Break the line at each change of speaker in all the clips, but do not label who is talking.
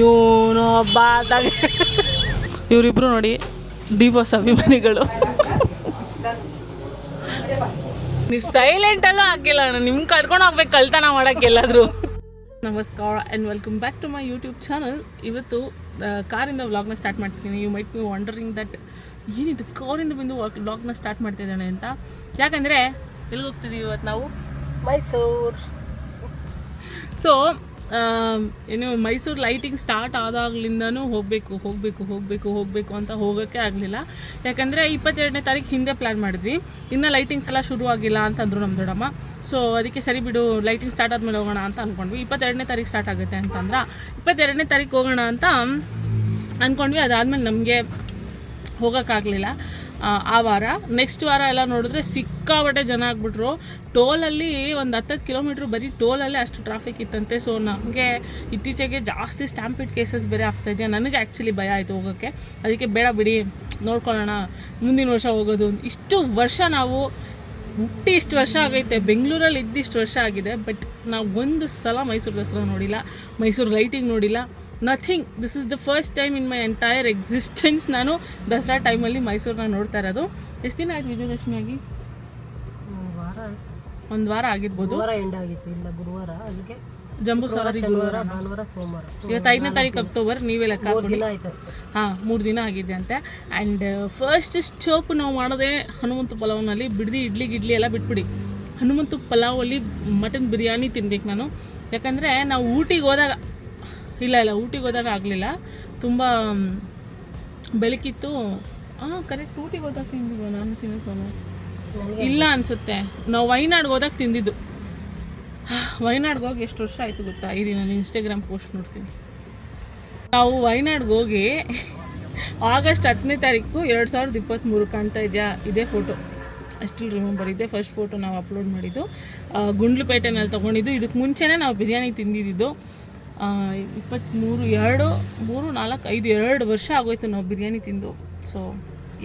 ಇವನು ಬಾದಾಗ ಇವರಿಬ್ರು ನೋಡಿ ಡಿವೋರ್ಸ್ ಅಭಿಮಾನಿಗಳು. ನೀವು ಸೈಲೆಂಟಲ್ಲೂ ಆಗಿಲ್ಲ ಅಣ್ಣ. ನಿಮ್ಗೆ ಕರ್ಕೊಂಡು ಹೋಗ್ಬೇಕು ಕಳ್ತನ ಮಾಡಕ್ಕೆ ಎಲ್ಲಾದರೂ. ನಮಸ್ಕಾರ and welcome back to my YouTube channel ಇವತ್ತು ಕಾರಿಂದ ವ್ಲಾಗ್ನ ಸ್ಟಾರ್ಟ್ ಮಾಡ್ತೀನಿ. You might be wondering that ಏನಿದು ಕಾರಿಂದ ಬಂದು ವ್ಲಾಗ್ನ ಸ್ಟಾರ್ಟ್ ಮಾಡ್ತಿದ್ದಾನೆ ಅಂತ. ಯಾಕಂದರೆ ಎಲ್ಲಿಗೆ ಹೋಗ್ತಿದ್ದೀವಿ ಇವತ್ತು ನಾವು?
ಮೈಸೂರು.
ಸೊ ಏನು ಮೈಸೂರು ಲೈಟಿಂಗ್ ಸ್ಟಾರ್ಟ್ ಆದಾಗ್ಲಿಂದನೂ ಹೋಗಬೇಕು ಹೋಗಬೇಕು ಹೋಗಬೇಕು ಹೋಗಬೇಕು ಅಂತ ಹೋಗೋಕ್ಕೆ ಆಗಲಿಲ್ಲ. ಯಾಕಂದರೆ ಇಪ್ಪತ್ತೆರಡನೇ ತಾರೀಕು ಹಿಂದೆ ಪ್ಲ್ಯಾನ್ ಮಾಡಿದ್ವಿ. ಇನ್ನೂ ಲೈಟಿಂಗ್ಸ್ ಎಲ್ಲ ಶುರು ಆಗಿಲ್ಲ ಅಂತಂದರು ನಮ್ಮ ದೊಡ್ಡಮ್ಮ. ಸೊ ಅದಕ್ಕೆ ಸರಿ ಬಿಡು ಲೈಟಿಂಗ್ ಸ್ಟಾರ್ಟ್ ಆದಮೇಲೆ ಹೋಗೋಣ ಅಂತ ಅಂದ್ಕೊಂಡ್ವಿ ಇಪ್ಪತ್ತೆರಡನೇ ತಾರೀಕು ಸ್ಟಾರ್ಟ್ ಆಗುತ್ತೆ ಅಂತಂದ್ರೆ, ಇಪ್ಪತ್ತೆರಡನೇ ತಾರೀಕು ಹೋಗೋಣ ಅಂತ ಅಂದ್ಕೊಂಡ್ವಿ ಅದಾದಮೇಲೆ ನಮಗೆ ಹೋಗೋಕ್ಕಾಗಲಿಲ್ಲ ಆ ವಾರ. ನೆಕ್ಸ್ಟ್ ವಾರ ಎಲ್ಲ ನೋಡಿದ್ರೆ ಸಿಕ್ಕಾಬಟ್ಟೆ ಜನ ಆಗ್ಬಿಟ್ರು. ಟೋಲಲ್ಲಿ ಒಂದು ಹತ್ತತ್ತು ಕಿಲೋಮೀಟ್ರ್ ಬರೀ ಟೋಲಲ್ಲೇ ಅಷ್ಟು ಟ್ರಾಫಿಕ್ ಇತ್ತಂತೆ. ಸೊ ನಮಗೆ ಇತ್ತೀಚೆಗೆ ಜಾಸ್ತಿ ಸ್ಟ್ಯಾಂಪಿಡ್ ಕೇಸಸ್ ಬೇರೆ ಆಗ್ತಾಯಿದೆ ನನಗೆ ಆ್ಯಕ್ಚುಲಿ ಭಯ ಆಯಿತು ಹೋಗೋಕ್ಕೆ. ಅದಕ್ಕೆ ಬೇಡ ಬಿಡಿ, ನೋಡ್ಕೊಳ್ಳೋಣ ಮುಂದಿನ ವರ್ಷ ಹೋಗೋದು. ಇಷ್ಟು ವರ್ಷ ನಾವು ಹುಟ್ಟಿ ಇಷ್ಟು ವರ್ಷ ಆಗೈತೆ. ಬೆಂಗಳೂರಲ್ಲಿ ಇದ್ದಿಷ್ಟು ವರ್ಷ ಆಗಿದೆ. ಬಟ್ ನಾವು ಒಂದು ಸಲ ಮೈಸೂರು ದಸರಾ ನೋಡಿಲ್ಲ. ಮೈಸೂರು ಲೈಟಿಂಗ್ ನೋಡಿಲ್ಲ. Nothing this is the first time in my entire existence ನಾನು ದಸರಾ ಟೈಮಲ್ಲಿ ಮೈಸೂರನ್ನ ನೋಡ್ತಾ ಇರೋದು. ಎಷ್ಟು ದಿನ ಆಯ್ತು ವಿಜಯಲಕ್ಷ್ಮಿ ಆಗಿ
ವಾರ
ಒಂದು ವಾರ ಆಗಿರ್ಬೋದು.
ಗುರುವಾರ ಎಂಡ್ ಆಗಿತ್ತು. ಇಲ್ಲ ಗುರುವಾರ. ಅದಕ್ಕೆ
ಜಂಬೂ ಸವಾರಿ
ಗುರುವಾರ ಭಾನುವಾರ ಸೋಮವಾರ.
ಇವತ್ತು ಐದನೇ ತಾರೀಕು ಅಕ್ಟೋಬರ್ ನೀವೇ ಲೆಕ್ಕ ಹಾಂ ಮೂರು ದಿನ ಆಗಿದೆ ಅಂತೆ. ಆ್ಯಂಡ್ ಫಸ್ಟ್ ಸ್ಟೋಪ್ ನಾವು ಮಾಡೋದೇ ಹನುಮಂತ ಪಲಾವ್ನಲ್ಲಿ. ಬಿಡ್ದಿ ಇಡ್ಲಿ ಗಿಡ್ಲಿ ಎಲ್ಲ ಬಿಟ್ಬಿಡಿ. ಹನುಮಂತ ಪಲಾವಲ್ಲಿ ಮಟನ್ ಬಿರಿಯಾನಿ ತಿನ್ಬೇಕು ನಾನು. ಯಾಕಂದರೆ ನಾವು ಊಟಿಗೆ ಹೋದಾಗ ಇಲ್ಲ ಇಲ್ಲ, ಊಟಿಗೆ ಹೋದಾಗ ಆಗಲಿಲ್ಲ. ತುಂಬ ಬೆಳಕಿತ್ತು. ಹಾಂ ಕರೆಕ್ಟ್ ಊಟಿಗೆ ಹೋದಾಗ ತಿಂದಿದ್ದು ನಾನು ಚಿನ್ನ ಸೋನು ಇಲ್ಲ ಅನಿಸುತ್ತೆ. ನಾವು ವೈನಾಡ್ಗೆ ಹೋದಾಗ ತಿಂದಿದ್ದು. ವೈನಾಡ್ಗೆ ಹೋಗಿ ಎಷ್ಟು ವರ್ಷ ಆಯಿತು ಗೊತ್ತಾ? ಇರಿ, ನಾನು ಇನ್ಸ್ಟಾಗ್ರಾಮ್ ಪೋಸ್ಟ್ ನೋಡ್ತೀನಿ. ನಾವು ವೈನಾಡ್ಗೆ ಹೋಗಿ ಆಗಸ್ಟ್ ಹತ್ತನೇ ತಾರೀಕು ಎರಡು ಸಾವಿರದ ಇಪ್ಪತ್ತ್ಮೂರು ಕಾಣ್ತಾ ಇದೆಯಾ? ಇದೇ ಫೋಟೋ ಅಷ್ಟು ರಿಮೆಂಬರ್ ಇದೆ ಫಸ್ಟ್ ಫೋಟೋ ನಾವು ಅಪ್ಲೋಡ್ ಮಾಡಿದ್ದು. ಗುಂಡ್ಲುಪೇಟೆನಲ್ಲಿ ತೊಗೊಂಡಿದ್ದು. ಇದಕ್ಕೆ ಮುಂಚೆನೇ ನಾವು ಬಿರಿಯಾನಿ ತಿಂದಿದ್ದು. ಇಪ್ಪತ್ತ್ಮೂರು ಎರಡು ಮೂರು ನಾಲ್ಕು ಐದು ಎರಡು ವರ್ಷ ಆಗೋಯ್ತು ನಾವು ಬಿರಿಯಾನಿ ತಿಂದು. ಸೊ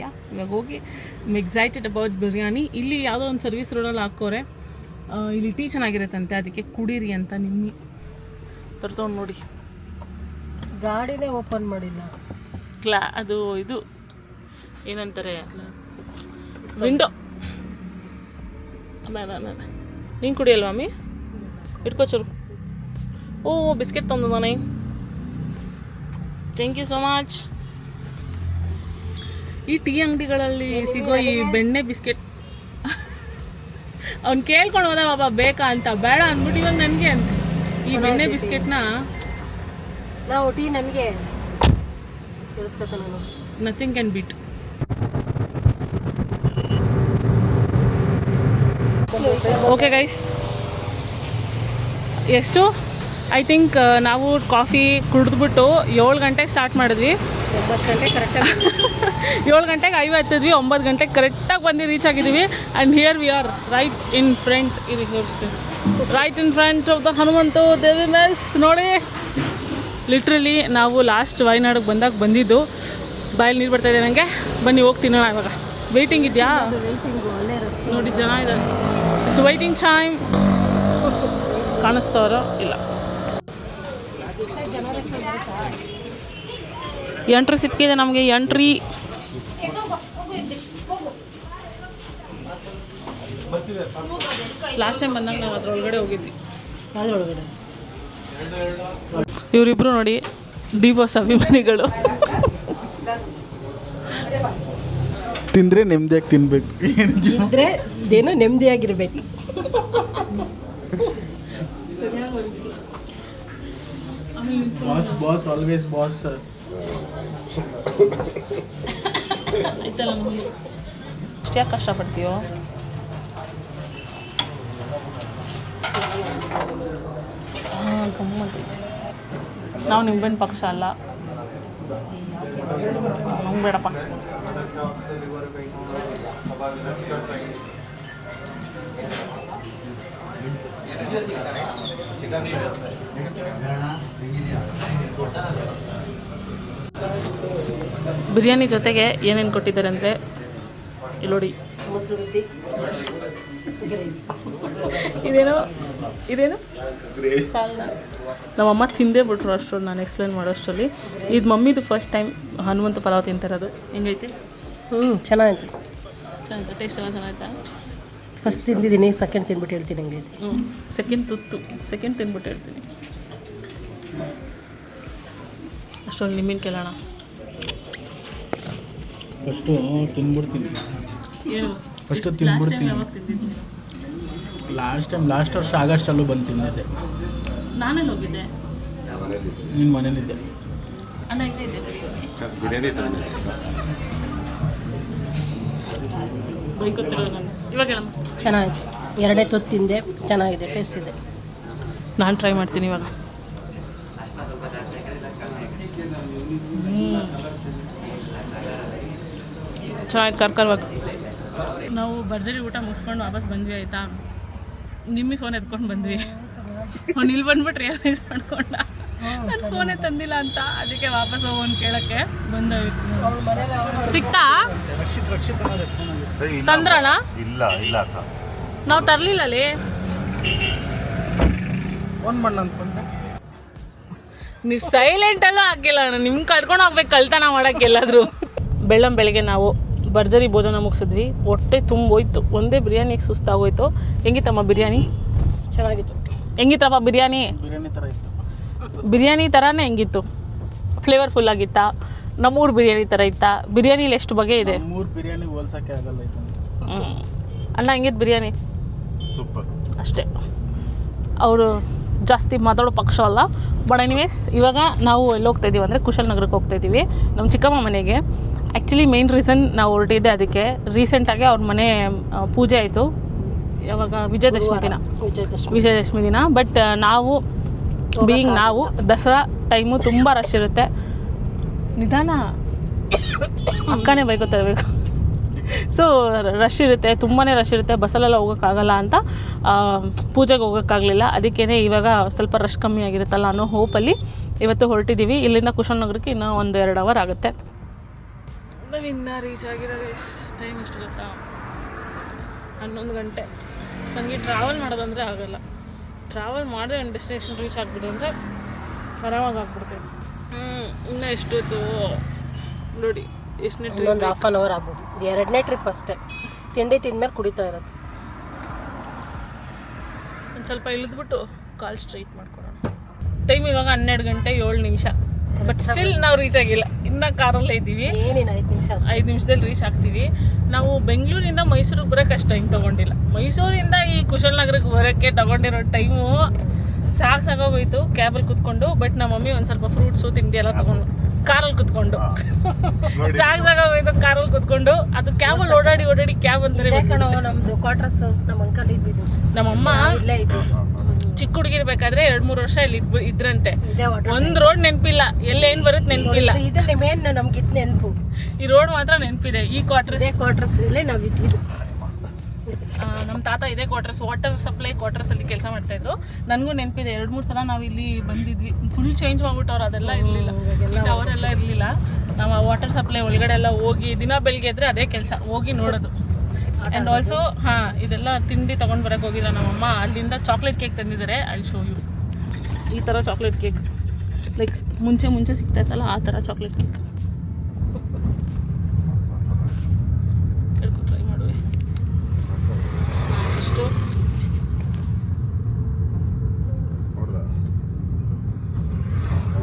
ಯಾ ಇವಾಗ ಹೋಗಿ ಎಕ್ಸೈಟೆಡ್ ಅಬೌಟ್ ಬಿರಿಯಾನಿ. ಇಲ್ಲಿ ಯಾವುದೋ ಒಂದು ಸರ್ವಿಸ್ ರೋಡಲ್ಲಿ ಹಾಕೋರೆ ಇಲ್ಲಿ ಟೀ ಚೆನ್ನಾಗಿರುತ್ತಂತೆ ಅದಕ್ಕೆ ಕುಡೀರಿ ಅಂತ ನಿಮ್ಮ ತರ್ತೊಂಡು ನೋಡಿ.
ಗಾಡಿನೇ ಓಪನ್ ಮಾಡಿಲ್ಲ.
ಕ್ಲಾ ಅದು ಇದು ಏನಂತಾರೆ? ವಿಂಡೋ. ನೀನು ಕುಡಿಯಲ್ವಾ ಮಮ್ಮಿ? ಇಟ್ಕೋ ಚೂರು. ಓ ಬಿಸ್ಕೆಟ್ ತಂದಿದ್ದಾನೆ ಥ್ಯಾಂಕ್ ಯು ಸೋ ಮಚ್ ಈ ಟೀ ಅಂಗಡಿಗಳಲ್ಲಿ ಸಿಗೋ ಈ ಬೆಣ್ಣೆ ಬಿಸ್ಕೆಟ್. ಅವ್ನು ಕೇಳ್ಕೊಂಡು ಹೋದ ಬಾಬಾ ಬೇಕಾ ಅಂತ. ಬೇಡ ಅಂದ್ಬಿಟ್ಟು ಇವಾಗ ನನಗೆ ಅಂತ ಈ ಬೆಣ್ಣೆ ಬಿಸ್ಕೆಟ್ನ
ನಾವು ಟೀ ನನಗೆ
nothing can beat okay guys ಎಷ್ಟು? ಐ ಥಿಂಕ್ ನಾವು ಕಾಫಿ ಕುಡಿದ್ಬಿಟ್ಟು ಏಳು ಗಂಟೆಗೆ ಸ್ಟಾರ್ಟ್ ಮಾಡಿದ್ವಿ.
ಒಂಬತ್ತು ಗಂಟೆಗೆ ಕರೆಕ್ಟಾಗಿ
ಏಳು ಗಂಟೆಗೆ ಐವತ್ತಿದ್ವಿ ಒಂಬತ್ತು ಗಂಟೆಗೆ ಕರೆಕ್ಟಾಗಿ ಬಂದು ರೀಚ್ ಆಗಿದ್ದೀವಿ and here we are right in front ಇದು ತೋರಿಸ್ತೀವಿ right in front of the Hanumanthu Devi mess ನೋಡಿ. ಲಿಟ್ರಲಿ ನಾವು ಲಾಸ್ಟ್ ವಯನಾಡಿಗೆ ಬಂದಾಗ ಬಂದಿದ್ದು. ಬಾಯಲ್ಲಿ ನೀರು ಬರ್ತಾ ಇದೆ ನನಗೆ ಬನ್ನಿ ಹೋಗ್ತೀನಿ ನಾನು ಇವಾಗ. ವೆಯ್ಟಿಂಗ್ ಇದೆಯಾ? ನೋಡಿ ಜನ ಇದೆ ಇಟ್ಸ್ ವೈಟಿಂಗ್ ಟೈಮ್ ಕಾಣಿಸ್ತವ್ರೋ ಇಲ್ಲ. ಎಂಟ್ರಿ ಸಿಕ್ಕಿದೆ ನಮಗೆ ಎಂಟ್ರಿ. ಲಾಸ್ಟ್ ಟೈಮ್ ಬಂದಾಗ ನಾವು ಅದ್ರೊಳಗಡೆ ಹೋಗಿದ್ವಿ.
ಅದರೊಳಗಡೆ
ಇವರಿಬ್ರು ನೋಡಿ ಡಿವೋರ್ಸ್ ಅಭಿಮಾನಿಗಳು
ತಿಂದರೆ ನೆಮ್ಮದಿಯಾಗಿ ತಿನ್ಬೇಕು.
ಇದ್ರೆ ಇದೇನು ನೆಮ್ಮದಿಯಾಗಿರ್ಬೇಕು.
ಬಾಸ್ ಬಾಸ್ ಆಲ್ವೇಸ್ ಬಾಸ್
ಆಯ್ತಲ್ಲ ನಮಗೆ ಅಷ್ಟು ಯಾಕೆ ಕಷ್ಟಪಡ್ತೀಯೋ ಹಾಂ ಗಮ್ಮತ್ತೈತಿ ನಾವು ಪಕ್ಷ ಅಲ್ಲ. ನಮ್ಗೆ ಬೇಡಪ್ಪ. ಬಿರಿಯಾನಿ ಜೊತೆಗೆ ಏನೇನು ಕೊಟ್ಟಿದ್ದಾರೆ ಅಂದರೆ ಇಲ್ಲಿ ನೋಡಿ ಇದೇನು? ಇದೇನು ನಮ್ಮಮ್ಮ ತಿಂದೇ ಬಿಟ್ರು ಅಷ್ಟು ನಾನು ಎಕ್ಸ್ಪ್ಲೇನ್ ಮಾಡೋಷ್ಟರಲ್ಲಿ ಇದು ಮಮ್ಮಿದು ಫಸ್ಟ್ ಟೈಮ್ ಹನುಮಂತ ಪಲಾವ್ ತಿಂತಿರೋದು ಹೆಂಗೈತೆ?
ಹ್ಞೂ ಚೆನ್ನಾಗಿತ್ತು
ಚೆನ್ನಾಗಿತ್ತು? ಟೇಸ್ಟ್ ಎಲ್ಲ ಚೆನ್ನಾಯ್ತಾ
ಫಸ್ಟ್ ತಿಂದಿದ್ದೀನಿ ಸೆಕೆಂಡ್ ತಿಂದ್ಬಿಟ್ಟು ಹೇಳ್ತೀನಿ ಹಂಗೆ
ಹ್ಞೂ ಸೆಕೆಂಡ್ ತುತ್ತು ಸೆಕೆಂಡ್ ತಿಂದ್ಬಿಟ್ಟು ಹೇಳ್ತೀನಿ. ಅಷ್ಟೊಂದು ನಿಮ್ಮಿನ ಕೇಳೋಣ.
ಫಸ್ಟು ತಿನ್ಬಿಡ್ತೀನಿ.
ಏನು?
ಫಸ್ಟು ತಿನ್ಬಿಡ್ತೀನಿ.
ಯಾವಾಗ
ಲಾಸ್ಟ್ ಟೈಮ್ ಲಾಸ್ಟ್ ವರ್ಷ ಆಗಸ್ಟಲ್ಲೂ ಬಂದು ತಿಂದಿದ್ದೆ.
ನಾನೇ ಹೋಗಿದ್ದೆ?
ನಿಮ್ಮ ಮನೇಲಿದ್ದೆ.
ಅಣ್ಣ ಇಲ್ಲೇ ಇದೆ
ಬಿರಿಯಾನಿ
ಬೈಕ್ ನಾನು. ಇವಾಗ ಹೇಳಮ್ಮ.
ಚೆನ್ನಾಗಿತ್ತು ಎರಡೇ ತೊತ್ತು ತಿಂದೆ ಚೆನ್ನಾಗಿದೆ ಟೇಸ್ಟ್ ಇದೆ.
ನಾನು ಟ್ರೈ ಮಾಡ್ತೀನಿ ಇವಾಗ. ಚೆನ್ನಾಗಿತ್ತು ಕರ್ಕರ್ವಾಗ ನಾವು ಭರ್ಜರಿ ಊಟ ಮುಗಿಸ್ಕೊಂಡು ವಾಪಸ್ ಬಂದ್ವಿ ಆಯಿತಾ? ನಿಮಗೆ ಫೋನ್ ಎತ್ಕೊಂಡು ಬಂದ್ವಿ. ಅವ್ನು ಇಲ್ಲಿ ಬಂದ್ಬಿಟ್ಟು ರಿಯಲೈಸ್ ಮಾಡ್ಕೊಂಡ. ನನ್ನ ಫೋನೇ ತಂದಿಲ್ಲ ಅಂತ. ಅದಕ್ಕೆ ವಾಪಸ್ ಹೋಗೋನ್ ಕೇಳಕ್ಕೆ ಬಂದ. ಸಿಕ್ತಾ?
ತಂದ್ರಣ ಇಲ್ಲ
ತಂದ್ರಣ್ಣ
ಇಲ್ಲ ಇಲ್ಲ ಅಕ್ಕ.
ನಾವು ತರ್ಲಿಲ್ಲ ಅಲ್ಲಿ
ಫೋನ್ ಮಾಡಿ ಅನ್ಕೊಂಡೆ?
ನೀವು ಸೈಲೆಂಟಲ್ಲೂ ಆಗಿಲ್ಲ ಅಣ್ಣ. ನಿಮ್ಗೆ ಕರ್ಕೊಂಡು ಹೋಗ್ಬೇಕು ಕಳ್ತನ ಮಾಡಕ್ಕೆ ಎಲ್ಲಾದರೂ. ಬೆಳ್ಳಂ ಬೆಳಗ್ಗೆ ನಾವು ಭರ್ಜರಿ ಭೋಜನ ಮುಗಿಸಿದ್ವಿ. ಹೊಟ್ಟೆ ತುಂಬೋಯ್ತು. ಒಂದೇ ಬಿರಿಯಾನಿಗೆ ಸುಸ್ತಾಗೋಯ್ತು. ಹೆಂಗಿತ್ತಮ್ಮ ಬಿರಿಯಾನಿ?
ಚೆನ್ನಾಗಿತ್ತು.
ಹೆಂಗಿತ್ತಪ್ಪ ಬಿರಿಯಾನಿ?
ಬಿರಿಯಾನಿ ಥರ ಇತ್ತು.
ಬಿರಿಯಾನಿ ಥರನೇ ಹೆಂಗಿತ್ತು? ಫ್ಲೇವರ್ಫುಲ್ ಆಗಿತ್ತಾ? ನಮ್ಮೂರು ಬಿರಿಯಾನಿ ಥರ ಇತ್ತಾ? ಬಿರಿಯಾನಿಲಿ ಎಷ್ಟು ಬಗೆ ಇದೆ?
ಮೂರು ಬಿರಿಯಾನಿ ಹೋಲ್ಸೋಕ್ಕೆ ಆಗಲ್ಲ ಇದು.
ಅಣ್ಣ ಹೆಂಗಿತ್ತು ಬಿರಿಯಾನಿ?
ಸೂಪರ್.
ಅಷ್ಟೇ. ಅವರು ಜಾಸ್ತಿ ಮಾತಾಡೋ ಪಕ್ಷ ಅಲ್ಲ. ಬಟ್ ಎನಿವೇಸ್ ಇವಾಗ ನಾವು ಎಲ್ಲಿ ಹೋಗ್ತಾ ಇದ್ದೀವಿ ಅಂದರೆ ಕುಶಾಲನಗರಕ್ಕೆ ಹೋಗ್ತಾ ಇದ್ದೀವಿ ನಮ್ಮ ಚಿಕ್ಕಮ್ಮ ಮನೆಗೆ. ಆ್ಯಕ್ಚುಲಿ ಮೇನ್ ರೀಸನ್ ನಾವು ಹೊರಟಿದ್ದೆ ಅದಕ್ಕೆ. ರೀಸೆಂಟಾಗಿ ಅವ್ರ ಮನೆ ಪೂಜೆ ಆಯಿತು. ಯಾವಾಗ? ವಿಜಯದಶಮಿ ದಿನ.
ವಿಜಯದಶಮಿ.
ದಿನ. ಬಟ್ ನಾವು ಬೀಯಿಂಗ್ ನಾವು ದಸರಾ ಟೈಮು ತುಂಬ ರಶ್ ಇರುತ್ತೆ. ನಿಧಾನ ಅಕ್ಕನೇ ಬೈಕೋತಿರ್ಬೇಕು ಸೊ ರಶ್ ಇರುತ್ತೆ ತುಂಬಾ ರಶ್ ಇರುತ್ತೆ. ಬಸ್ಸಲ್ಲೆಲ್ಲ ಹೋಗೋಕ್ಕಾಗಲ್ಲ ಅಂತ ಪೂಜೆಗೆ ಹೋಗೋಕ್ಕಾಗಲಿಲ್ಲ. ಅದಕ್ಕೇ ಇವಾಗ ಸ್ವಲ್ಪ ರಶ್ ಕಮ್ಮಿ ಆಗಿರುತ್ತಲ್ಲ ಅನ್ನೋ ಹೋಪಲ್ಲಿ ಇವತ್ತು ಹೊರಟಿದ್ದೀವಿ ಇಲ್ಲಿಂದ ಕುಶಾಲನಗರಕ್ಕೆ ಇನ್ನೂ ಒಂದು ಎರಡು ಅವರ್ ಆಗುತ್ತೆ. ಇನ್ನೂ ರೀಚ್ ಆಗಿರೋ ಟೈಮ್ ಎಷ್ಟು ಗೊತ್ತಾ? ಹನ್ನೊಂದು ಗಂಟೆ. ನನಗೆ ಟ್ರಾವೆಲ್ ಮಾಡೋದಂದರೆ ಆಗಲ್ಲ. ಟ್ರಾವೆಲ್ ಮಾಡದೆ ಒಂದು ಡೆಸ್ಟಿನೇಷನ್ ರೀಚ್ ಆಗಿಬಿಡು ಅಂದರೆ ಆರಾಮಾಗಿ ಆಗ್ಬಿಡ್ತೇವೆ ಹ್ಞೂ ಇನ್ನೂ ಎಷ್ಟೊತ್ತು? ನೋಡಿ ಎಷ್ಟನೇ
ಒಂದು ಹಾಫ್ ಆನ್ ಅವರ್ ಆಗ್ಬೋದು. ಎರಡನೇ ಟ್ರಿಪ್ ಅಷ್ಟೇ. ತಿಂಡಿ ತಿಂದಮೇಲೆ ಕುಡಿತಾ ಇರೋದು
ಒಂದು ಸ್ವಲ್ಪ ಇಳಿದ್ಬಿಟ್ಟು ಕಾಲ್ ಸ್ಟ್ರೈಟ್ ಮಾಡ್ಕೊಡೋಣ. ಟೈಮ್ ಇವಾಗ ಹನ್ನೆರಡು ಗಂಟೆ ಏಳು ನಿಮಿಷ. ಬಟ್ ಸ್ಟಿಲ್ ನಾವು ರೀಚ್ ಆಗಿಲ್ಲ. ಇನ್ನ ಕಾರಲ್ಲೇ ಇದ್ದೀವಿ.
ಏನೇನು ಐದು ನಿಮಿಷ
ಐದು ನಿಮಿಷದಲ್ಲಿ ರೀಚ್ ಆಗ್ತೀವಿ. ನಾವು ಬೆಂಗಳೂರಿಂದ ಮೈಸೂರಿಗೆ ಬರಕ್ ಅಷ್ಟು ಟೈಮ್ ತಗೊಂಡಿಲ್ಲ. ಮೈಸೂರಿಂದ ಈ ಕುಶಾಲನಗರಕ್ಕೆ ಬರೋಕ್ಕೆ ತಗೊಂಡಿರೋ ಟೈಮು ಸಾಕು ಸಾಕಾಗೋಯ್ತು ಕ್ಯಾಬಲ್ಲಿ ಕುತ್ಕೊಂಡು ಬಟ್ ನಮ್ಮ ಮಮ್ಮಿ ಒಂದು ಸ್ವಲ್ಪ ಫ್ರೂಟ್ಸು ತಿಂಡಿ ಎಲ್ಲ ತಗೊಂಡು ಕಾರಲ್ಲಿ ಕುತ್ಕೊಂಡು. ಸಾಕ್ ಸಾಕಾಗೋಯ್ತು ಕಾರಲ್ಲಿ ಕುತ್ಕೊಂಡು. ಅದು ಕ್ಯಾಬಲ್ಲಿ ಓಡಾಡಿ ಓಡಾಡಿ ಕ್ಯಾಬ್
ಅಂದ್ರೆ ನಮ್ದು ಕ್ವಾರ್ಟರ್ಸ್ ನಮ್ಮ ಅಂಕಲ್ ಇದ್ದಿದ್ದು.
ನಮ್ಮಮ್ಮ
ಇಲ್ಲೇ ಇದ್ದು
ಚಿಕ್ಕ ಹುಡುಗಿರ್ಬೇಕಾದ್ರೆ ಎರಡ್ ಮೂರು ವರ್ಷ ಇಲ್ಲಿ ಇದ್ ಇದ್ರಂತೆ. ಒಂದ್ ರೋಡ್ ನೆನಪಿಲ್ಲ. ಎಲ್ಲೇನ್ ಬರುತ್ತೆ ನೆನಪಿಲ್ಲ.
ಇದ್ರಲ್ಲಿ ಮೇನ್ ನಮ್ಗೆ ಇದ್ ನೆನಪು.
ಈ ರೋಡ್ ಮಾತ್ರ ನೆನಪಿದೆ. ಈ ಕ್ವಾರ್ಟರ್
ಇದೇ ಕ್ವಾರ್ಟರ್ಸ್ ನಾವು ಇದ್ದಿದ್ದು
ನಮ್ಮ ತಾತ ಇದೇ ಕ್ವಾರ್ಟರ್ಸ್ ವಾಟರ್ ಸಪ್ಲೈ ಕ್ವಾರ್ಟರ್ಸ್ ಅಲ್ಲಿ ಕೆಲಸ ಮಾಡ್ತಾ ಇದ್ರು. ನನಗೂ ನೆನಪಿದೆ. ಎರಡು ಮೂರು ಸಲ ನಾವು ಇಲ್ಲಿ ಬಂದಿದ್ವಿ. ಫುಲ್ ಚೇಂಜ್ ಮಾಡ್ಬಿಟ್ಟವ್ರು ಅದೆಲ್ಲ ಇರಲಿಲ್ಲ. ಟವರ್ ಎಲ್ಲ ಇರಲಿಲ್ಲ. ನಾವು ವಾಟರ್ ಸಪ್ಲೈ ಒಳಗಡೆ ಎಲ್ಲ ಹೋಗಿ ದಿನ ಬೆಳಿಗ್ಗೆ ಇದ್ರೆ ಅದೇ ಕೆಲಸ. ಹೋಗಿ ನೋಡೋದು. ಆ್ಯಂಡ್ ಆಲ್ಸೋ ಹಾಂ ಇದೆಲ್ಲ ತಿಂಡಿ ತೊಗೊಂಡು ಬರೋಕೆ ಹೋಗಿಲ್ಲ ನಮ್ಮಮ್ಮ. ಅಲ್ಲಿಂದ ಚಾಕ್ಲೇಟ್ ಕೇಕ್ ತಂದಿದ್ದಾರೆ. ಐ ಶೋ ಯು ಈ ಥರ ಚಾಕ್ಲೇಟ್ ಕೇಕ್ ಲೈಕ್ ಮುಂಚೆ ಮುಂಚೆ ಸಿಗ್ತಾ ಇತ್ತಲ್ಲ ಆ ಥರ ಚಾಕ್ಲೇಟ್ ಕೇಕ್ ಟ್ರೈ ಮಾಡುವೆ. ಅಷ್ಟು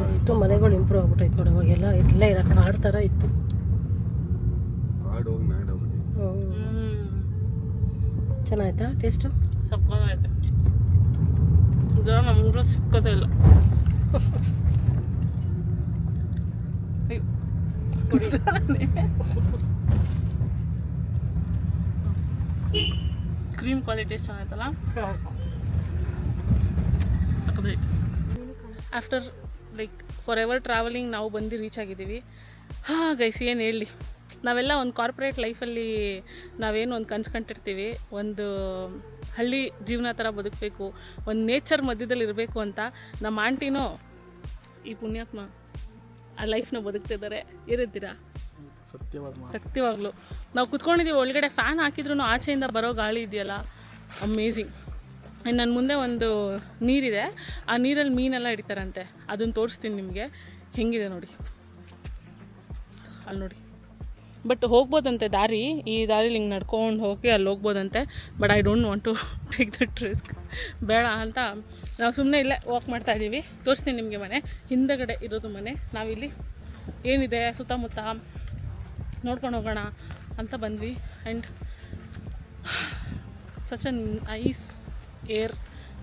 ಅಷ್ಟು ಮನೆಗಳು ಇಂಪ್ರೂವ್ ಆಗ್ಬಿಟ್ಟೈತೆ ನೋಡಿ ಅವಾಗೆಲ್ಲ ಇರಲೇ ಇರೋ ಕಾಡ್ ಥರ ಇತ್ತು
ಆಡ್ ಹೋಗಿ ಮ್ಯಾಡ್ ಹೋಗ್ಬಿಟ್ಟು
ಹ್ಮ್.
ಹ್ಮ್
ಚೆನ್ನಾಯ್ತಾ ಟೇಸ್ಟು
ಸಕ್ಕತ್ತಾಯ್ತು ಇದು ನಮಗೂ ಸಿಕ್ಕದೇ ಇಲ್ಲ. ಕ್ರೀಮ್ ಕ್ವಾಲಿಟಿ ಚೆನ್ನಾಯ್ತಲ್ಲ ಸಕ್ಕತ್ತಾಯ್ತು after like forever travelling ನಾವು ಬಂದು ರೀಚ್ ಆಗಿದ್ದೀವಿ. ಹಾಂ ಗೈಸ್ ಏನು ಹೇಳಿ? ನಾವೆಲ್ಲ ಒಂದು ಕಾರ್ಪೊರೇಟ್ ಲೈಫಲ್ಲಿ ನಾವೇನು ಒಂದು ಕನ್ಸ್ಕೊಂಡಿರ್ತೀವಿ ಒಂದು ಹಳ್ಳಿ ಜೀವನ ಥರ ಬದುಕಬೇಕು ಒಂದು ನೇಚರ್ ಮಧ್ಯದಲ್ಲಿ ಇರಬೇಕು ಅಂತ ನಮ್ಮ ಆಂಟಿನೂ ಈ ಪುಣ್ಯಾತ್ಮ ಆ ಲೈಫ್ನ ಬದುಕ್ತಿದ್ದಾರೆ ಇರುತ್ತೀರಾ ಸತ್ಯವಾಗ್ಲು. ನಾವು ಕುತ್ಕೊಂಡಿದ್ದೀವಿ ಒಳಗಡೆ ಫ್ಯಾನ್ ಹಾಕಿದ್ರು ಆಚೆಯಿಂದ ಬರೋ ಗಾಳಿ ಇದೆಯಲ್ಲ? ಅಮೇಝಿಂಗ್ ಇನ್ನು ನನ್ನ ಮುಂದೆ ಒಂದು ನೀರಿದೆ. ಆ ನೀರಲ್ಲಿ ಮೀನೆಲ್ಲ ಇಡ್ತಾರಂತೆ ಅದನ್ನು ತೋರಿಸ್ತೀನಿ ನಿಮಗೆ. ಹೆಂಗಿದೆ ನೋಡಿ? ಅಲ್ಲಿ ನೋಡಿ. ಬಟ್ ಹೋಗ್ಬೋದಂತೆ ದಾರಿ, ಈ ದಾರಿಲಿ ಹಿಂಗೆ ನಡ್ಕೊಂಡು ಹೋಗಿ ಅಲ್ಲಿ ಹೋಗ್ಬೋದಂತೆ, but I don't want to take that risk ಬೇಡ ಅಂತ ನಾವು ಸುಮ್ಮನೆ ಇಲ್ಲೇ ವಾಕ್ ಮಾಡ್ತಾ ಇದ್ದೀವಿ ತೋರಿಸ್ತೀನಿ ನಿಮಗೆ ಮನೆ. ಹಿಂದಗಡೆ ಇರೋದು ಮನೆ. ನಾವಿಲ್ಲಿ ಏನಿದೆ, ಸುತ್ತಮುತ್ತ ನೋಡ್ಕೊಂಡು ಹೋಗೋಣ ಅಂತ ಬಂದ್ವಿ. And such an ice air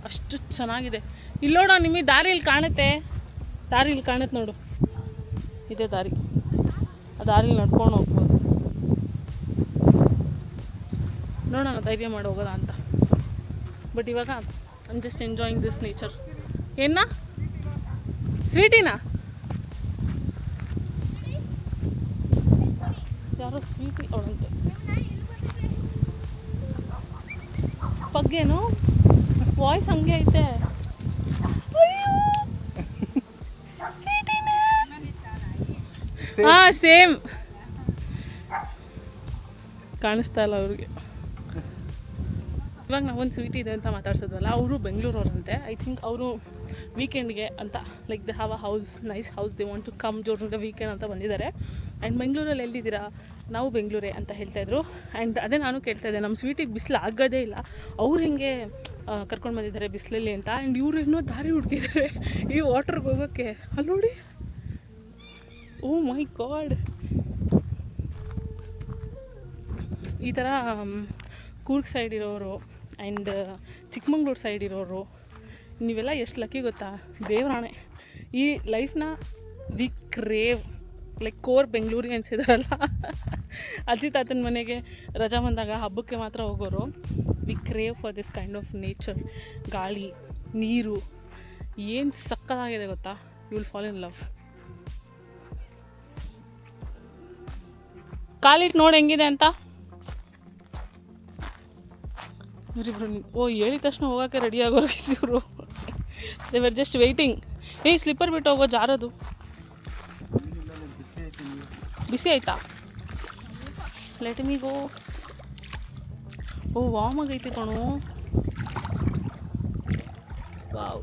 ಅಷ್ಟು ಚೆನ್ನಾಗಿದೆ. ಇಲ್ಲಿ ನೋಡೋ, ನಿಮಗೆ ದಾರಿಯಲ್ಲಿ ಕಾಣುತ್ತೆ. ದಾರಿಲಿ ಕಾಣುತ್ತೆ ನೋಡು. ಇದೇ ದಾರಿ. ಆ ದಾರಿಲಿ ನಡ್ಕೊಂಡು ಹೋಗ್ಬೋದು ನೋಡೋಣ ಧೈರ್ಯ ಮಾಡಿ ಹೋಗೋದ ಅಂತ. ಬಟ್ ಇವಾಗ I'm just enjoying this nature ಏನ? ಸ್ವೀಟಿನ? ಯಾರೋ ಸ್ವೀಟಿ ಅವಳಂತೆ. ಪಗ್ಗೇನು? ವಾಯ್ಸ್ ಹಂಗೆ ಐತೆ. ಹಾ ಸೇಮ್ ಕಾಣಿಸ್ತಾ ಇಲ್ಲ ಅವ್ರಿಗೆ. ಇವಾಗ ನಾವೊಂದು ಸ್ವೀಟ್ ಇದೆ ಅಂತ ಮಾತಾಡ್ಸೋದಲ್ಲ ಅವರು ಬೆಂಗಳೂರವ್ರಂತೆ. ಐ ಥಿಂಕ್ ಅವರು ವೀಕೆಂಡ್ಗೆ ಅಂತ like the have a house nice house they want to come ಜೋರ್ ದ ವೀಕೆಂಡ್ ಅಂತ ಬಂದಿದ್ದಾರೆ. ಆ್ಯಂಡ್ ಬೆಂಗಳೂರಲ್ಲಿ ಎಲ್ಲಿದ್ದೀರಾ? ನಾವು ಬೆಂಗಳೂರೇ ಅಂತ ಹೇಳ್ತಾಯಿದ್ರು ಆ್ಯಂಡ್ ಅದೇ ನಾನು ಕೇಳ್ತಾ ಇದ್ದೆ ನಮ್ಮ ಸ್ವೀಟಿಗೆ ಬಿಸಿಲು ಆಗೋದೇ ಇಲ್ಲ. ಅವ್ರು ಹೆಂಗೆ ಕರ್ಕೊಂಡು ಬಂದಿದ್ದಾರೆ ಬಿಸಿಲಲ್ಲಿ ಅಂತ. ಆ್ಯಂಡ್ ಇವ್ರು ಇನ್ನೂ ದಾರಿ ಹುಡ್ಕಿದ್ದಾರೆ. ಈ ವಾಟರ್ಗೆ ಹೋಗೋಕ್ಕೆ ಅಲ್ಲಿ ನೋಡಿ. ಓ ಮೈ ಗಾಡ್ ಈ ಥರ ಕೂರ್ಗ್ ಸೈಡ್ ಇರೋರು ಆ್ಯಂಡ್ ಚಿಕ್ಕಮಂಗ್ಳೂರು ಸೈಡ್ ಇರೋರು, ನೀವೆಲ್ಲ ಎಷ್ಟು ಲಕ್ಕಿ ಗೊತ್ತಾ? ದೇವರಾಣೆ. ಈ ಲೈಫ್ನ ವಿ ಕ್ರೇವ್ ಲೈಕ್ ಕೋರ್ ಬೆಂಗಳೂರಿಗೆ ಅನಿಸಿದಾರಲ್ಲ. ಅಜ್ಜಿ ತಾತನ ಮನೆಗೆ ರಜಾ ಬಂದಾಗ ಹಬ್ಬಕ್ಕೆ ಮಾತ್ರ ಹೋಗೋರು. We crave for this kind of nature ಗಾಳಿ, ನೀರು, ಏನು ಸಕ್ಕತ್ತಾಗಿದೆ ಗೊತ್ತಾ? You will fall in love ಕಾಲಿಟ್ಟು ನೋಡಿ ಹೆಂಗಿದೆ ಅಂತ? ಇವರಿಬ್ರು ಓ ಹೇಳಿದ ತಕ್ಷಣ ಹೋಗೋಕ್ಕೆ ರೆಡಿ ಆಗೋರು ಇವರು ದೇವರ್ ಜಸ್ಟ್ ವೆಯ್ಟಿಂಗ್ ಏಯ್ ಸ್ಲಿಪ್ಪರ್ ಬಿಟ್ಟು ಹೋಗೋ ಜಾರದು. ಬಿಸಿ ಆಯ್ತಾ? Let me go oh warm ಆಗೈತೆ ಕಣು. ವಾವ್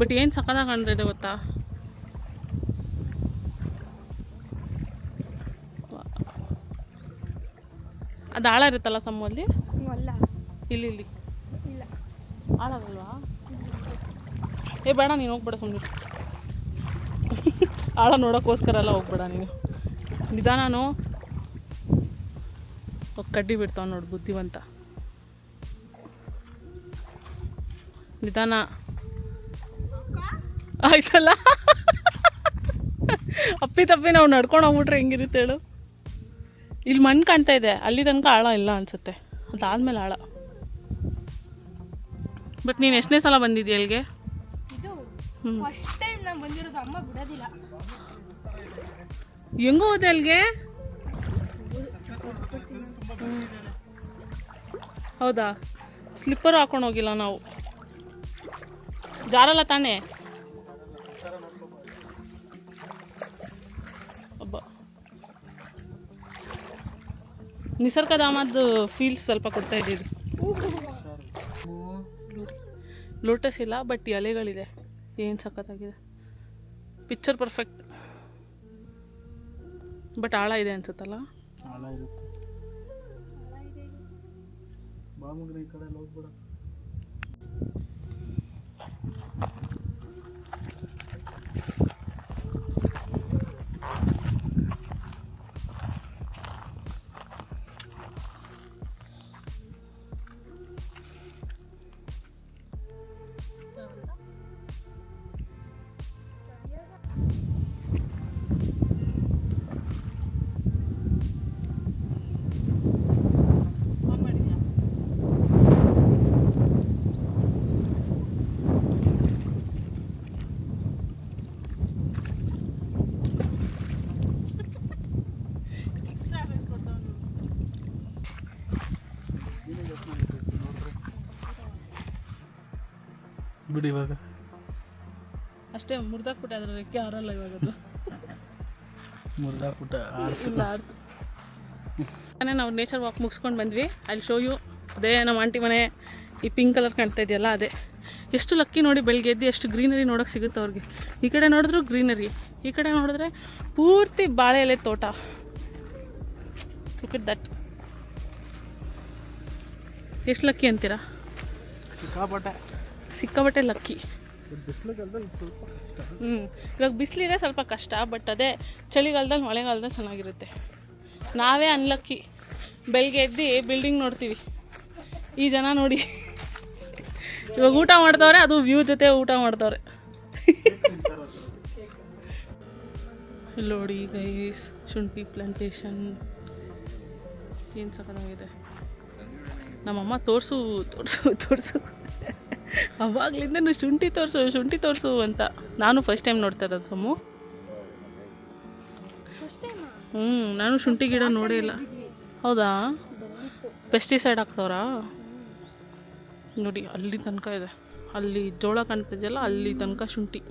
ಬಟ್ ಏನು ಸಕ್ಕದಾಗ ಇದೆ ಗೊತ್ತಾ? ಅದು ಆಳ ಇರುತ್ತಲ್ಲ ಸಮ್ಮಲ್ಲಿ ಇಲ್ಲಿ ಇಲ್ಲಿ.
ಇಲ್ಲ.
ಆಳಾಗಲ್ವಾ ಏ ಬೇಡ ನೀನು ಹೋಗ್ಬೇಡ ಸುಮ್ಮನೆ ಆಳ ನೋಡೋಕ್ಕೋಸ್ಕರ ಎಲ್ಲ ಹೋಗ್ಬೇಡ ನೀನು. ನಿಧಾನನು ಕಡ್ಡಿ ಬಿಡ್ತಾವ ನೋಡು ಬುದ್ಧಿವಂತ. ನಿಧಾನ. ಆಯ್ತಲ್ಲ? ಅಪ್ಪಿ ತಪ್ಪಿ ನಾವು ನಡ್ಕೊಂಡು ಹೋಗ್ಬಿಟ್ರೆ ಹೆಂಗಿರುತ್ತೆ ಹೇಳು? ಇಲ್ಲಿ ಮಣ್ಣು ಕಾಣ್ತಾ ಇದೆ. ಅಲ್ಲಿ ತನಕ ಆಳ ಇಲ್ಲ ಅನ್ಸುತ್ತೆ. ಅದಾದ್ಮೇಲೆ ಆಳ ಬಟ್ ನೀನು ಎಷ್ಟನೇ ಸಲ ಬಂದಿದ್ಯಾ ಅಲ್ಲಿಗೆ
ಇದು. ಫಸ್ಟ್ ಟೈಮ್ ನಾನು ಬಂದಿರೋದು ಅಮ್ಮ ಬಿಡೋದಿಲ್ಲ.
ಹೆಂಗೋ ಹೋದೆ ಅಲ್ಲಿಗೆ? ಹೌದಾ? ಸ್ಲಿಪ್ಪರ್ ಹಾಕೊಂಡು ಹೋಗಿಲ್ಲ ನಾವು. ಜಾರಲ್ಲ ತಾನೇ? ಒಬ್ಬ ನಿಸರ್ಗಧಾಮದ ಫೀಲ್ಸ್ ಸ್ವಲ್ಪ ಕೊಡ್ತಾ ಇದ್ದೀವಿ ಲೋಟಸ್ ಇಲ್ಲ ಬಟ್ ಎಲೆಗಳಿದೆ ಏನು ಸಖತ್ತಾಗಿದೆ? ಪಿಕ್ಚರ್ ಪರ್ಫೆಕ್ಟ್ ಬಟ್ ಆಳ ಇದೆ ಅನ್ಸುತ್ತಲ್ಲ?
ಬಿಡಿ ಇವಾಗ.
ಅಷ್ಟೇ ಮುರ್ದಾಕ್ಬಿಟ್ಟೆ ಅದರ ರೆಕ್ಕೆ ಆರಲ್ಲ ಇವಾಗ ಅದು.
ಮುರ್ದಾಕ್ಬಿಟ್ಟ ಆಡ್ತು
ಇಲ್ಲ ಆಡ್ತು ನಾವು ನೇಚರ್ ವಾಕ್ ಮುಗಿಸ್ಕೊಂಡು ಬಂದ್ವಿ. ಅಲ್ಲಿ ಶೋ ಯು ಅದೇ ನಮ್ಮ ಆಂಟಿ ಮನೆ ಈ ಪಿಂಕ್ ಕಲರ್ ಕಾಣ್ತಾ ಇದೆಯಲ್ಲ ಅದೇ. ಎಷ್ಟು ಲಕ್ಕಿ ನೋಡಿ ಬೆಳಗ್ಗೆ ಎದ್ದು ಎಷ್ಟು ಗ್ರೀನರಿ ನೋಡೋಕೆ ಸಿಗುತ್ತೆ ಅವ್ರಿಗೆ. ಈ ಕಡೆ ನೋಡಿದ್ರು ಗ್ರೀನರಿ ಈ ಕಡೆ ನೋಡಿದ್ರೆ ಪೂರ್ತಿ ಬಾಳೆ ಎಲೆ ತೋಟ ಲುಕ್ ದಟ್ ಎಷ್ಟು ಲಕ್ಕಿ ಅಂತೀರಾ?
ಸಿಕ್ಕಾಪಟ್ಟೆ.
ಸಿಕ್ಕಾಬಟ್ಟೆ ಲಕ್ಕಿ. ಹ್ಞೂ ಇವಾಗ ಬಿಸಿಲಿದೆ ಸ್ವಲ್ಪ ಕಷ್ಟ ಬಟ್ ಅದೇ ಚಳಿಗಾಲದಲ್ಲಿ ಮಳೆಗಾಲದಲ್ಲಿ ಚೆನ್ನಾಗಿರುತ್ತೆ. ನಾವೇ ಅನ್ಲಕ್ಕಿ ಬೆಳಗ್ಗೆ ಎದ್ದು ಬಿಲ್ಡಿಂಗ್ ನೋಡ್ತೀವಿ. ಈ ಜನ ನೋಡಿ. ಇವಾಗ ಊಟ ಮಾಡ್ತವ್ರೆ ಅದು ವ್ಯೂ ಜೊತೆ ಊಟ ಮಾಡ್ತವ್ರೆ ನೋಡಿ ಗೈಸ್ ಶುಂಠಿ ಪ್ಲಾಂಟೇಶನ್ ಏನು ಸಕಾಲಾಗಿದೆ ನಮ್ಮಮ್ಮ ತೋರಿಸು ತೋರಿಸು ತೋರಿಸು. ಅವಾಗ್ಲಿಂದ ಶುಂಠಿ ತೋರಿಸು ಶುಂಠಿ ತೋರಿಸು ಅಂತ. ನಾನು ಫಸ್ಟ್ ಟೈಮ್ ನೋಡ್ತಾ ಇರೋದು ಸೊಮ್ಮು ಹ್ಞೂ ನಾನು ಶುಂಠಿ ಗಿಡ ನೋಡೇ ಇಲ್ಲ. ಹೌದಾ? ಪೆಸ್ಟಿಸೈಡ್ ಹಾಕ್ತವ್ರಾ ನೋಡಿ, ಅಲ್ಲಿ ತನಕ ಇದೆ. ಅಲ್ಲಿ ಜೋಳ ಕಾಣ್ತಿದೆಯಲ್ಲ, ಅಲ್ಲಿ ತನಕ ಶುಂಠಿ.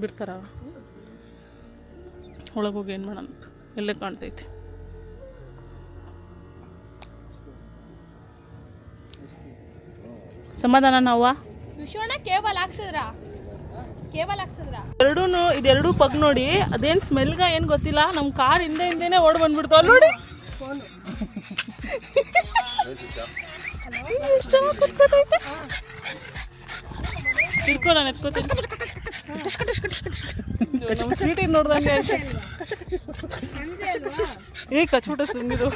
ಬಿಡ್ತಾರ? ಒಳಗೋಗಿ ಏನು ಮಾಡೋಣ? ಎಲ್ಲೇ ಕಾಣ್ತೈತಿ. ಸಮಾಧಾನ ನಾವ
ವಿಶ್ವಣ್ಣ ಕೇಬಲ್ ಹಾಕ್ಸಿದ್ರ? ಕೇಬಲ್ ಹಾಕ್ಸಿದ್ರ?
ಎರಡೂ ಇದೆರಡು ಪಗ್ ನೋಡಿ ಅದೇನ್ ಸ್ಮೆಲ್ಗ ಏನು ಗೊತ್ತಿಲ್ಲ ನಮ್ಮ ಕಾರ್ ಹಿಂದೆ ಹಿಂದೆನೆ ಓಡ್ ಬಂದ್ಬಿಡ್ತಾವ ನೋಡಿ. ಹಿಡ್ಕೊ ನಾನು ಎತ್ಕೋತೀನಿ. ನಮ್ಮ ಸ್ವೀಟಿ ನೋಡ್ದಂಗೆ ಏ ಕಚ್ಬಿಟ್ಟ ಸುಮ್ಮಿರು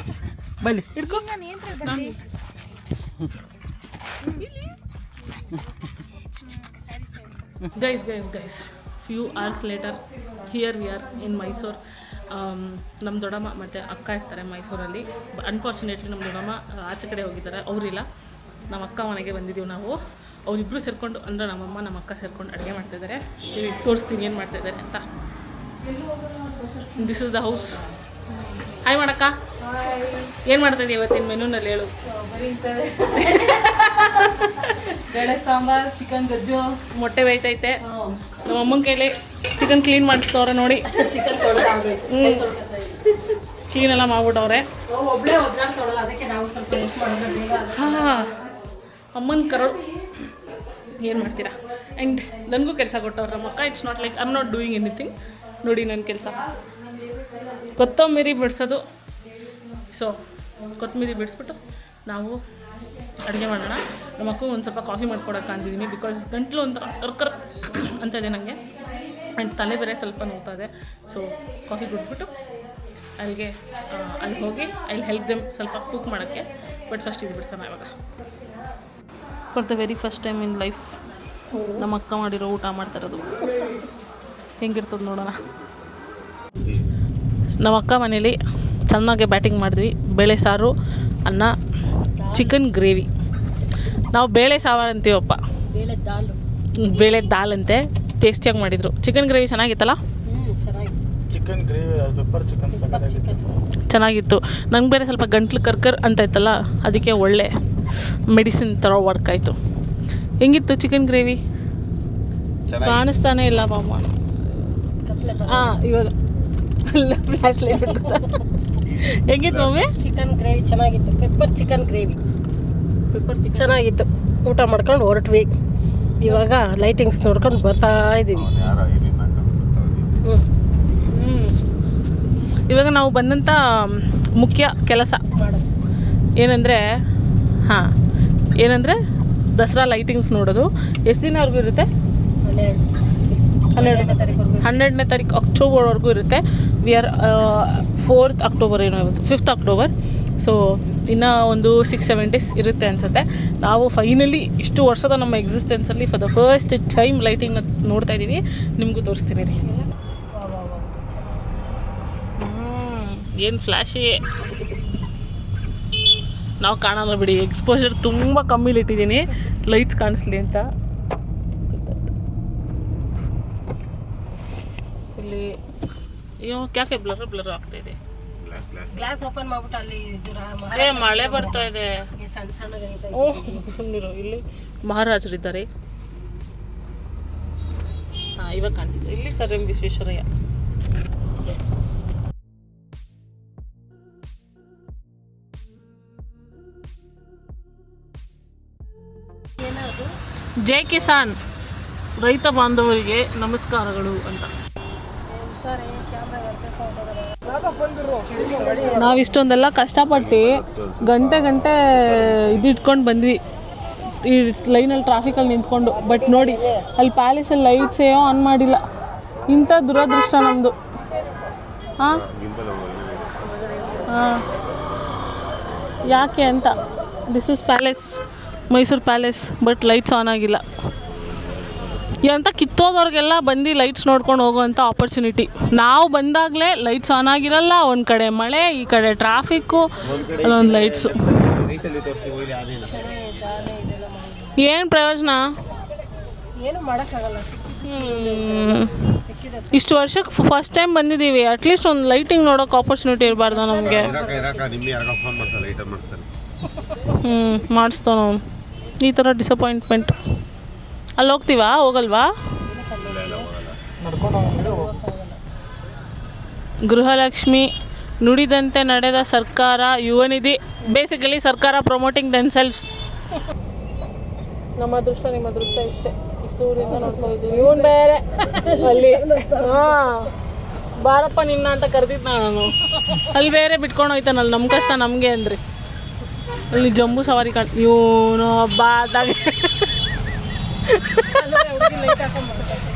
ಬನ್ನಿ. ಹಿಡ್ಕೊ. ನಾನು guys guys guys few hours later here we are in Mysuru ನಮ್ಮ ದೊಡ್ಡಮ್ಮ ಮತ್ತು ಅಕ್ಕ ಇರ್ತಾರೆ ಮೈಸೂರಲ್ಲಿ. ಅನ್ಫಾರ್ಚುನೇಟ್ಲಿ ನಮ್ಮ ದೊಡ್ಡಮ್ಮ ಆಚೆ ಕಡೆ ಹೋಗಿದ್ದಾರೆ. ಅವರಿಲ್ಲ. ನಮ್ಮ ಅಕ್ಕ ಮನೆಗೆ ಬಂದಿದ್ದೀವಿ ನಾವು. ಅವರಿಬ್ಬರು ಸೇರಿಕೊಂಡು ಅಂದರೆ ನಮ್ಮಮ್ಮ ನಮ್ಮ ಅಕ್ಕ ಸೇರ್ಕೊಂಡು ಅಡುಗೆ ಮಾಡ್ತಿದ್ದಾರೆ ನೀವು ತೋರಿಸ್ತೀನಿ ಏನು ಮಾಡ್ತಿದ್ದಾರೆ ಅಂತ. This is the house hi ಮಾಡಕ್ಕ ಏನು ಮಾಡ್ತಾಯಿದ್ದೀವಿ ಇವತ್ತಿನ ಮೆನುನಲ್ಲಿ ಹೇಳು.
ಬೇಳೆ ಸಾಂಬಾರ್ ಚಿಕನ್ ಗಜ್ಜು.
ಮೊಟ್ಟೆ ಬೇಯ್ತೈತೆ. ನಮ್ಮ ಅಮ್ಮನ ಕೈಲಿ ಚಿಕನ್ ಕ್ಲೀನ್ ಮಾಡಿಸ್ತವ್ರೆ ನೋಡಿ.
ಚಿಕನ್
ಕ್ಲೀನ್ ಎಲ್ಲ ಮಾಡ್ಬಿಟ್ಟವ್ರೆ. ಹಾಂ. ಅಮ್ಮನ ಕರಳು ಏನು ಮಾಡ್ತೀರಾ? ಆ್ಯಂಡ್ ನನಗೂ ಕೆಲಸ ಕೊಟ್ಟವ್ರೆ ನಮ್ಮ ಅಕ್ಕ it's not like I'm not doing anything ನೋಡಿ ನನ್ನ ಕೆಲಸ. ಕೊತ್ತಂಬರಿ ಬಿಡಿಸೋದು. ಸೊ ಕೊತ್ತಂಬರಿ ಬಿಡಿಸ್ಬಿಟ್ಟು ನಾವು ಅಡುಗೆ ಮಾಡೋಣ. ನಮ್ಮ ಮಕ್ಕಳು ಒಂದು ಸ್ವಲ್ಪ ಕಾಫಿ ಮಾಡ್ಕೊಡಕ್ಕೆ ಅಂದಿದ್ದೀನಿ ಬಿಕಾಸ್ ಗಂಟ್ಲು ಒಂಥರ ಕರ್ಕರ್ ಅಂತ ಇದೆ ನನಗೆ ಆ್ಯಂಡ್ ತಲೆ ಬೇರೆ ಸ್ವಲ್ಪ ನೋಡ್ತಾ ಇದೆ. ಸೊ ಕಾಫಿ ಕುಡ್ಬಿಟ್ಟು ಅಲ್ಲಿಗೆ ಅಲ್ಲಿ ಹೋಗಿ ಅಲ್ಲಿ ಹೆಲ್ಪ್ ದೆಮ್ ಸ್ವಲ್ಪ ಕುಕ್ ಮಾಡೋಕ್ಕೆ. ಬಟ್ ಫಸ್ಟ್ ಇದು ಬಿಡ್ಸೋಣ ಇವಾಗ. For the very first time in life ನಮ್ಮ ಅಕ್ಕ ಮಾಡಿರೋ ಊಟ ಮಾಡ್ತಾ ಇರೋದು. ಹೆಂಗಿರ್ತದೆ ನೋಡೋಣ. ನಮ್ಮ ಅಕ್ಕ ಮನೇಲಿ ಚೆನ್ನಾಗೆ ಬ್ಯಾಟಿಂಗ್ ಮಾಡಿದ್ವಿ. ಬೇಳೆ ಸಾರು, ಅನ್ನ ಚಿಕನ್ ಗ್ರೇವಿ. ನಾವು ಬೇಳೆ ಸಾವಾರು ಅಂತೀವಪ್ಪ.
ಬೇಳೆ ದಾಲ್.
ಬೇಳೆ ದಾಲ್ ಅಂತೆ. ಟೇಸ್ಟಿಯಾಗಿ ಮಾಡಿದರು. ಚಿಕನ್ ಗ್ರೇವಿ ಚೆನ್ನಾಗಿತ್ತಲ್ಲ?
ಚಿಕನ್ ಗ್ರೇವಿ ಪೆಪ್ಪರ್ ಚಿಕನ್
ಚೆನ್ನಾಗಿತ್ತು. ನಂಗೆ ಬೇರೆ ಸ್ವಲ್ಪ ಗಂಟ್ಲು ಕರ್ಕರ್ ಅಂತ ಇತ್ತಲ್ಲ ಅದಕ್ಕೆ ಒಳ್ಳೆ ಮೆಡಿಸಿನ್ ಥರ ವರ್ಕ್ ಆಯಿತು. ಹೆಂಗಿತ್ತು ಚಿಕನ್ ಗ್ರೇವಿ? ಕಾಣಿಸ್ತಾನೆ ಇಲ್ಲ
ಮಾಮ.
ಹಾಂ ಇವಾಗ. ಫ್ಲ್ಯಾಶ್ ಲೈಟ್ ಬಿಟ್ಕೊತ ಹೆಂಗಿತ್ತು ಮಮ್ಮಿ
ಚಿಕನ್ ಗ್ರೇವಿ ಚೆನ್ನಾಗಿತ್ತು. Pepper chicken gravy
pepper chicken
ಚೆನ್ನಾಗಿತ್ತು. ಊಟ ಮಾಡ್ಕೊಂಡು ಹೊರಟ್ವಿ. ಇವಾಗ ಲೈಟಿಂಗ್ಸ್ ನೋಡ್ಕೊಂಡು ಬರ್ತಾ ಇದ್ದೀವಿ ಹ್ಞೂ
ಹ್ಞೂ ಇವಾಗ ನಾವು ಬಂದಂಥ ಮುಖ್ಯ ಕೆಲಸ.
ಮಾಡೋದು.
ಏನಂದರೆ ಹಾಂ ಏನಂದರೆ ದಸರಾ ಲೈಟಿಂಗ್ಸ್ ನೋಡೋದು. ಎಷ್ಟು ದಿನವರೆಗೂ ಇರುತ್ತೆ?
ಹನ್ನೆರಡು. ಹನ್ನೆರಡನೇ ತಾರೀಕು
ಹನ್ನೆರಡನೇ ತಾರೀಕು ಅಕ್ಟೋಬರ್ವರೆಗೂ ಇರುತ್ತೆ. ವಿ ಆರ್ ಫೋರ್ತ್ ಅಕ್ಟೋಬರ್ ಏನೋ ಇವತ್ತು ಫಿಫ್ತ್ ಅಕ್ಟೋಬರ್ ಸೊ ಇನ್ನೂ ಒಂದು ಸಿಕ್ಸ್ ಸೆವೆನ್ ಡೇಸ್ ಇರುತ್ತೆ ಅನಿಸುತ್ತೆ. ನಾವು ಫೈನಲಿ ಇಷ್ಟು ವರ್ಷದ ನಮ್ಮ ಎಕ್ಸಿಸ್ಟೆನ್ಸಲ್ಲಿ ಫಾರ್ ದ ಫಸ್ಟ್ ಟೈಮ್ ಲೈಟಿಂಗ್ನ ನೋಡ್ತಾ ಇದ್ದೀವಿ ನಿಮಗೂ ತೋರಿಸ್ತೀನಿ ರೀ. ಏನು ಫ್ಲ್ಯಾಶಿ ನಾವು ಕಾಣಲ್ಲ ಬಿಡಿ ಎಕ್ಸ್ಪೋಜರ್ ತುಂಬ ಕಮ್ಮಿಲಿ ಇಟ್ಟಿದ್ದೀನಿ ಲೈಟ್ಸ್ ಕಾಣಿಸ್ಲಿ ಅಂತ. ಇಲ್ಲಿ ಅಯ್ಯೋ ಕ್ಯಾಕೆ ಬ್ಲರ್ ಬ್ಲರ್ ಆಗ್ತಾ ಇದೆ.
ಗ್ಲಾಸ್
ಓಪನ್ ಮಾಡ್ಬಿಟ್ಟು ಅಲ್ಲಿ
ಮಳೆ ಬರ್ತಾ ಇದೆ.
ಸಣ್ಣ
ಸಣ್ಣ ಇಲ್ಲಿ ಮಹಾರಾಜರಿದ್ದಾರೆ ಹಾಂ ಇವಾಗ ಕಾಣಿಸ್ತು ಇಲ್ಲಿ ಸರ್ ಎಂ ವಿಶ್ವೇಶ್ವರಯ್ಯ. ಜೈ ಕಿಸಾನ್ ರೈತ ಬಾಂಧವರಿಗೆ ನಮಸ್ಕಾರಗಳು ಅಂತ. ನಾವು ಇಷ್ಟೊಂದೆಲ್ಲ ಕಷ್ಟಪಟ್ಟು ಗಂಟೆ ಗಂಟೆ ಇದು ಇಟ್ಕೊಂಡು ಬಂದ್ವಿ. ಈ ಲೈನಲ್ಲಿ ಟ್ರಾಫಿಕಲ್ಲಿ ನಿಂತ್ಕೊಂಡು. ಬಟ್ ನೋಡಿ, ಅಲ್ಲಿ ಪ್ಯಾಲೇಸಲ್ಲಿ ಲೈಟ್ಸ್ ಏನೋ ಆನ್ ಮಾಡಿಲ್ಲ. ಇಂಥ ದುರದೃಷ್ಟ ನಮ್ಮದು ಹಾಂ ಹಾಂ ಯಾಕೆ ಅಂತ. This is palace Mysuru palace but lights on ಆಗಿಲ್ಲ. ಅಂತ ಕಿತ್ತೋದವ್ರಿಗೆಲ್ಲ ಬಂದು ಲೈಟ್ಸ್ ನೋಡ್ಕೊಂಡು ಹೋಗೋವಂಥ ಆಪರ್ಚುನಿಟಿ ನಾವು ಬಂದಾಗಲೇ ಲೈಟ್ಸ್ ಆನ್ ಆಗಿರಲ್ಲ ಒಂದು ಕಡೆ ಮಳೆ ಈ ಕಡೆ ಟ್ರಾಫಿಕ್ಕು ಅಲ್ಲೊಂದು ಲೈಟ್ಸು. ಏನು ಪ್ರಯೋಜನ. ಇಷ್ಟು ವರ್ಷಕ್ಕೆ ಫಸ್ಟ್ ಟೈಮ್ ಬಂದಿದ್ದೀವಿ. ಅಟ್ಲೀಸ್ಟ್ ಒಂದು ಲೈಟಿಂಗ್ ನೋಡೋಕೆ ಆಪರ್ಚುನಿಟಿ ಇರಬಾರ್ದ ನಮಗೆ. ಹ್ಞೂ ಮಾಡಿಸ್ತಾವ ನಾವು ಈ ಥರ ಡಿಸಪಾಯಿಂಟ್ಮೆಂಟ್ ಅಲ್ಲಿ ಹೋಗ್ತೀವಾ ಹೋಗಲ್ವಾ? ಗೃಹಲಕ್ಷ್ಮಿ ನುಡಿದಂತೆ ನಡೆದ ಸರ್ಕಾರ ಯುವನಿಧಿ ಬೇಸಿಕಲಿ ಸರ್ಕಾರ ಪ್ರಮೋಟಿಂಗ್ ದೆನ್ಸೆಲ್ಫ್ಸ್ ನಮ್ಮ ಅದೃಷ್ಟ ನಿಮ್ಮ ಅದೃಷ್ಟ ಇಷ್ಟೇ. ನೋಡ್ಕೊಂಡಿದ್ದೀವಿ ಇವನ್ ಬೇರೆ. ಅಲ್ಲಿ ಹಾಂ. ಬಾರಪ್ಪ ನಿನ್ನ ಅಂತ ಕರೆದಿದ್ದ ನಾನು. ಅಲ್ಲಿ ಬೇರೆ ಬಿಟ್ಕೊಂಡು ಹೋಯ್ತಾನಲ್ಲ ನಮ್ಮ ಕಷ್ಟ ನಮಗೆ ಅಂದ್ರಿ. ಅಲ್ಲಿ ಜಂಬೂ ಸವಾರಿ ಕಾಣ್ ಇವನು ಬಾದಾಗ ಏ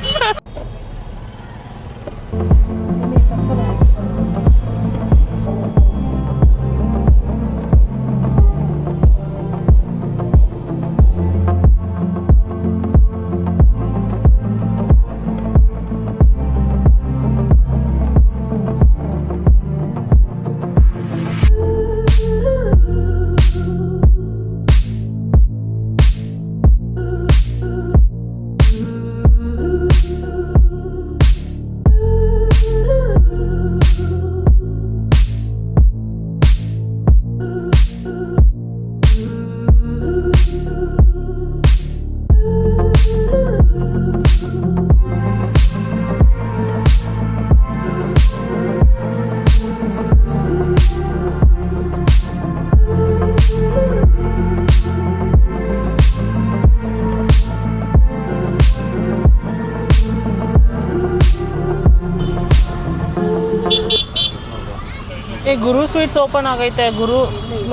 ಗುರು ಸ್ವೀಟ್ಸ್ ಓಪನ್ ಆಗೈತೆ, ಗುರು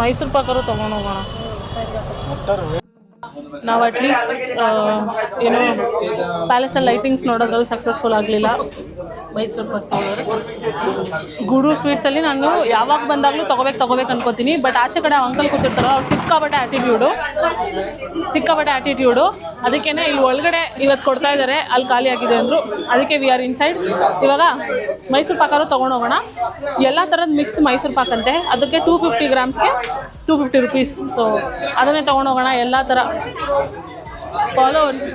ಮೈಸೂರು ಪಾಕರು ತಗೊಂಡು ಹೋಗೋಣ. ನಾವು ಅಟ್ಲೀಸ್ಟ್ ಏನು ಪ್ಯಾಲೇಸಲ್ಲಿ ಲೈಟಿಂಗ್ಸ್ ನೋಡೋದ್ರಲ್ಲಿ ಸಕ್ಸಸ್ಫುಲ್ ಆಗಲಿಲ್ಲ.
ಮೈಸೂರು ಪಾಕ್
ಗುರು ಸ್ವೀಟ್ಸಲ್ಲಿ ನಾನು ಯಾವಾಗ ಬಂದಾಗಲೂ ತೊಗೋಬೇಕು ತೊಗೋಬೇಕು ಅನ್ಕೋತೀನಿ. ಬಟ್ ಆಚೆ ಕಡೆ ಅಂಕಲ್ ಕೂತಿರ್ತಾರೋ, ಅವ್ರು ಸಿಕ್ಕಾಪಟ್ಟೆ ಆ್ಯಟಿಟ್ಯೂಡು ಸಿಕ್ಕಾಪಟ್ಟೆ ಆ್ಯಟಿಟ್ಯೂಡು ಅದಕ್ಕೇ ಇಲ್ಲಿ ಒಳಗಡೆ ಇವತ್ತು ಕೊಡ್ತಾ ಇದ್ದಾರೆ ಅಲ್ಲಿ ಖಾಲಿ ಆಗಿದೆ ಅಂದರು. ಅದಕ್ಕೆ ವಿ ಆರ್ ಇನ್ಸೈಡ್ ಇವಾಗ ಮೈಸೂರು ಪಾಕಾರು ತೊಗೊಂಡೋಗೋಣ ಎಲ್ಲ ಥರದ ಮಿಕ್ಸ್ ಮೈಸೂರು ಪಾಕ್ ಅಂತೆ. ಅದಕ್ಕೆ ಟೂ ಫಿಫ್ಟಿ ಗ್ರಾಮ್ಸ್ಗೆ ಟೂ ಫಿಫ್ಟಿ ರುಪೀಸ್ ಸೊ ಅದನ್ನೇ ತೊಗೊಂಡೋಗೋಣ ಎಲ್ಲ ಥರ ಫಾಲೋವರ್ಸ್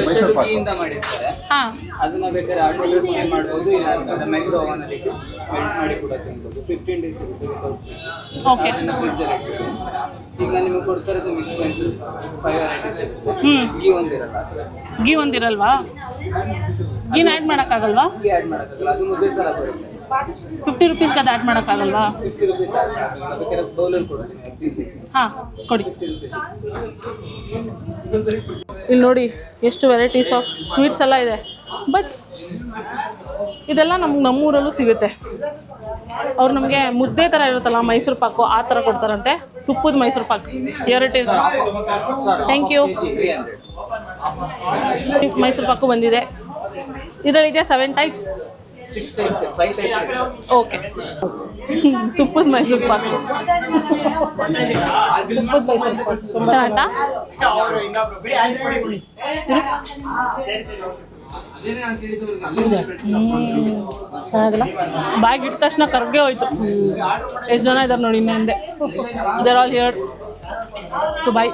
ಸ್ಪೆಷಲ್ ಮಾಡಿರ್ತಾರೆ.
ಹಾಂ.
ಅದನ್ನ ಬೇಕಾದ್ರೆ ಆಟೋಲ್ಲಿ ಸ್ಟೇ ಮಾಡ್ಬೋದು ಇಲ್ಲ ಅಂತಂದ್ರೆ ಮೈಕ್ರೋ ಓವನ್ ಅಲ್ಲಿ ಮೆಲ್ಟ್ ಮಾಡಿ ಕೂಡ ತಿನ್ಬೋದು. ಫಿಫ್ಟೀನ್ ಡೇಸ್ ಇರುತ್ತೆ
Okay.
ಅದನ್ನ ಫ್ರಿಜ್ ಅಲ್ಲಿ ಇಟ್ಬಿಟ್ಟು ಈಗ ನಾನು ನಿಮಗೆ ಕೊಡ್ತಾ ಇರೋದು ಮಿಕ್ಸ್ ಮೈಸೂರು ಫೈವ್ ವೆರೈಟೀಸ್ ಇರುತ್ತೆ.
ಹ್ಮ್.
ಗೀ ಒಂದಿರಲ್ಲ ಅಷ್ಟೇ.
ಗೀ ಒಂದಿರಲ್ವಾ? ಗೀನ ಆ್ಯಡ್ ಮಾಡೋಕ್ಕಾಗಲ್ವಾ?
ಗೀ ಆ್ಯಡ್ ಮಾಡೋಕ್ಕಾಗಲ್ಲ. ಅದು ಮುದ್ದೆ ಥರ ಬರುತ್ತೆ.
ಫಿಫ್ಟಿ ರುಪೀಸ್ಗೆ ಆ್ಯಡ್ ಮಾಡೋಕ್ಕಾಗಲ್ವಾ? ಹಾಂ ಕೊಡಿ. ಇಲ್ಲಿ ನೋಡಿ ಎಷ್ಟು ವೆರೈಟೀಸ್ ಆಫ್ ಸ್ವೀಟ್ಸ್ ಎಲ್ಲ ಇದೆ. ಬಟ್ ಇದೆಲ್ಲ ನಮ್ಗೆ ನಮ್ಮೂರಲ್ಲೂ ಸಿಗುತ್ತೆ. ಅವ್ರು ನಮಗೆ ಮುದ್ದೆ ಥರ ಇರುತ್ತಲ್ಲ ಮೈಸೂರು ಪಾಕು ಆ ಥರ ಕೊಡ್ತಾರಂತೆ. ತುಪ್ಪದ Mysore pak. Here it thank you Mysore pak ಬಂದಿದೆ. ಇದರಲ್ಲಿದೆ seven types
six types five types ಇದೆ
ಓಕೆ ತುಪ್ಪದ ಮೈಸೂರು ಪಾಕ್. ಚೆನ್ನಾಯ್ತಾ
ಚೆನ್ನಾಗಿಲ್ಲ.
ಬ್ಯಾಗ್ ಇಟ್ಟ ತಕ್ಷಣ ಕರ್ಗೆ ಹೋಯ್ತು. ಎಷ್ಟು ಜನ ಇದ್ದಾರೆ ನೋಡಿ ಇನ್ನೇ there all here to buy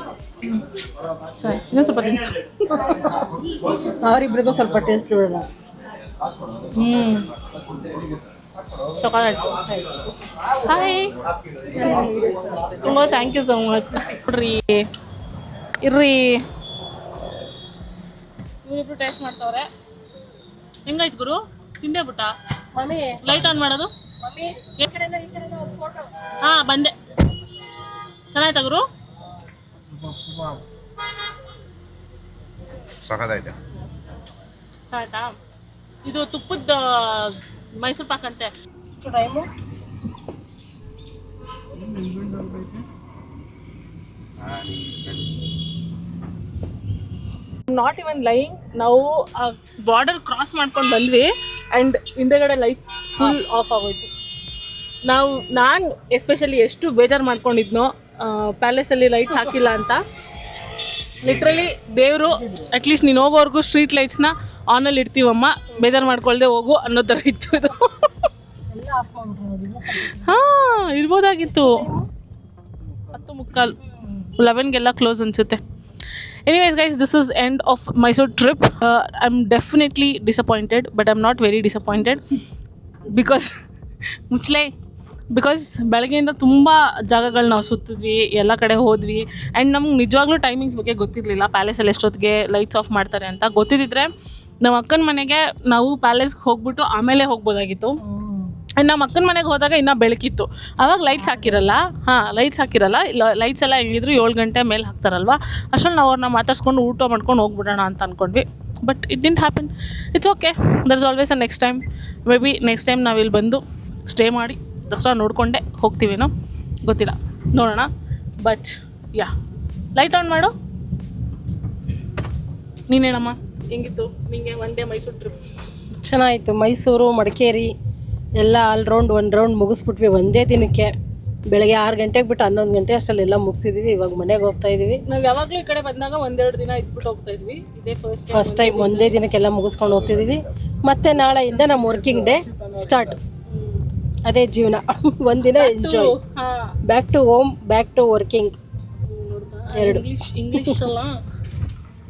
ಸರಿ ಇನ್ನೊಂದು ಸ್ವಲ್ಪ ತಿನ್ಸು.
ಅವರಿಬ್ರಿಗೂ ಸ್ವಲ್ಪ ಟೇಸ್ಟ್ ಬಿಡೋಣ
ಹ್ಞೂ ಚಾಕೊಲೇಟ್ ಹಾಯ್ ತುಂಬ ಥ್ಯಾಂಕ್ ಯು ಸೊ ಮಚ್ ನೋಡ್ರಿ ಇರ್ರಿ. ಇವರಿಬ್ರು ಟೇಸ್ಟ್ ಮಾಡ್ತಾವ್ರೆ. ಹೆಂಗಾಯ್ತು ಗುರು? ತಿಂದೆ ಬಿಟ್ಟ?
ಮಮ್ಮಿ.
ಲೈಟ್ ಆನ್ ಮಾಡೋದು?
ಹಾ ಈ ಕಡೆನೋ ಈ ಕಡೆನೋ ಫೋಟೋ
ಹಾಂ ಬಂದೆ. ಚೆನ್ನಾಯ್ತಾ ಗುರು?
ಸಖತ್ತಾಯ್ತು
ಚೆನ್ನಾಯ್ತಾ? ಇದು ತುಪ್ಪದ ಮೈಸೂರು ಪಾಕ್ ಅಂತೆ.
ಇಷ್ಟು ಟೈಮು
ನಾಟ್ ಇವನ್ ಲೈಯಿಂಗ್ ನಾವು ಆ ಬಾರ್ಡರ್ ಕ್ರಾಸ್ ಮಾಡ್ಕೊಂಡು ಬಂದ್ವಿ ಅಂಡ್ ಹಿಂದೆಗಡೆ ಲೈಟ್ಸ್ ಫುಲ್ ಆಫ್ ಆಗೋಯ್ತು. ನಾವು ನಾನು ಎಸ್ಪೆಷಲಿ ಎಷ್ಟು ಬೇಜಾರು ಮಾಡ್ಕೊಂಡಿದ್ನೋ ಪ್ಯಾಲೇಸಲ್ಲಿ ಲೈಟ್ಸ್ ಹಾಕಿಲ್ಲ ಅಂತ ಲಿಟ್ರಲಿ ದೇವರು ಅಟ್ಲೀಸ್ಟ್ ನೀನು ಹೋಗೋವರೆಗೂ ಸ್ಟ್ರೀಟ್ ಲೈಟ್ಸ್ನ ಆನಲ್ಲಿ ಇಡ್ತೀವಮ್ಮ. ಬೇಜಾರು ಮಾಡ್ಕೊಳ್ದೆ ಹೋಗು ಅನ್ನೋ ಥರ ಇತ್ತು
ಮಾಡ್ಬಿಟ್ರು
ಹಾಂ, ಇರ್ಬೋದಾಗಿತ್ತು. ಹತ್ತು ಮುಕ್ಕಾಲು ಲೆವೆನ್ಗೆಲ್ಲ ಕ್ಲೋಸ್ ಅನಿಸುತ್ತೆ. Anyways guys this is end of Mysuru trip I am definitely disappointed but I am not very disappointed because ಮುಚ್ಚಲೆ because ಬೆಳಗ್ಗೆಯಿಂದ ತುಂಬ ಜಾಗಗಳು ನಾವು ಸುತ್ತಿದ್ವಿ ಎಲ್ಲ ಕಡೆ ಹೋದ್ವಿ. ಆ್ಯಂಡ್ ನಮ್ಗೆ ನಿಜವಾಗ್ಲೂ ಟೈಮಿಂಗ್ಸ್ ಬಗ್ಗೆ ಗೊತ್ತಿರಲಿಲ್ಲ. ಪ್ಯಾಲೇಸಲ್ಲಿ ಎಷ್ಟೊತ್ತಿಗೆ ಲೈಟ್ಸ್ ಆಫ್ ಮಾಡ್ತಾರೆ ಅಂತ. ಗೊತ್ತಿದ್ದಿದ್ರೆ ನಮ್ಮ ಅಕ್ಕನ ಮನೆಗೆ ನಾವು ಪ್ಯಾಲೇಸ್ಗೆ ಹೋಗ್ಬಿಟ್ಟು ಆಮೇಲೆ ಹೋಗ್ಬೋದಾಗಿತ್ತು. ಆ್ಯಂಡ್ ನಮ್ಮ ಅಕ್ಕನ ಮನೆಗೆ ಹೋದಾಗ ಇನ್ನೂ ಬೆಳಕಿತ್ತು. ಆವಾಗ ಲೈಟ್ಸ್ ಹಾಕಿರಲ್ಲ. ಹಾಂ ಲೈಟ್ಸ್ ಹಾಕಿರಲ್ಲ. ಲೈಟ್ಸ್ ಎಲ್ಲ ಹೆಂಗಿದ್ರು ಏಳು ಗಂಟೆ ಮೇಲೆ ಹಾಕ್ತಾರಲ್ವ? ಅಷ್ಟರಲ್ಲಿ ನಾವು ಅವ್ರನ್ನ ಮಾತಾಡ್ಸ್ಕೊಂಡು ಊಟ ಮಾಡ್ಕೊಂಡು ಹೋಗ್ಬಿಡೋಣ ಅಂತ ಅಂದ್ಕೊಂಡ್ವಿ but it didn't happen it's okay there is always a next time maybe next time ನಾವು ಇಲ್ಲಿ ಬಂದು ಸ್ಟೇ ಮಾಡಿ. ದಸರಾ ನೋಡಿಕೊಂಡೆ ಹೋಗ್ತೀವೇನೋ? ಗೊತ್ತಿಲ್ಲ. ನೋಡೋಣ. ಬಟ್ ಯಾ ಲೈಟ್ ಆನ್ ಮಾಡು. ನೀನೇನಮ್ಮ ಹೇಳಮ್ಮ. ಹೆಂಗಿತ್ತು? ನಿಂಗೆ ಒನ್ ಡೇ ಮೈಸೂರು ಟ್ರಿಪ್
ಚೆನ್ನಾಗಿತ್ತು. ಮೈಸೂರು ಮಡಿಕೇರಿ ಎಲ್ಲ ಆಲ್ ರೌಂಡ್ ಒನ್ ರೌಂಡ್ ಮುಗಿಸ್ಬಿಟ್ವಿ ಒಂದೇ ದಿನಕ್ಕೆ. ಬೆಳಗ್ಗೆ ಆರು ಗಂಟೆಗೆ ಬಿಟ್ಟು ಹನ್ನೊಂದು ಗಂಟೆ ಅಷ್ಟಲ್ಲೆಲ್ಲ ಮುಗಿಸಿದ್ವಿ. ಇವಾಗ ಮನೆಗೆ ಹೋಗ್ತಾ ಇದೀವಿ.
ನಾವು ಯಾವಾಗಲೂ ಈ ಕಡೆ ಬಂದಾಗ ಒಂದೆರಡು ದಿನ ಇದ್ಬಿಟ್ಟು ಹೋಗ್ತಾ ಇದ್ವಿ. ಇದೇ ಫಸ್ಟ್
ಫಸ್ಟ್ ಟೈಮ್ ಒಂದೇ ದಿನಕ್ಕೆಲ್ಲ ಮುಗಿಸ್ಕೊಂಡು ಹೋಗ್ತಿದ್ದೀವಿ ಮತ್ತೆ ನಾಳೆಯಿಂದ ನಮ್ಮ ವರ್ಕಿಂಗ್ ಡೇ ಸ್ಟಾರ್ಟ್ ಅದೇ ಜೀವನ. ಒಂದಿನ ಎಂಜಾಯ್
ಹಾಂ.
Back to home back to working ಎರಡು.
ಇಂಗ್ಲಿಷ್ ಇಂಗ್ಲಿಷ್ ಅಲ್ಲ?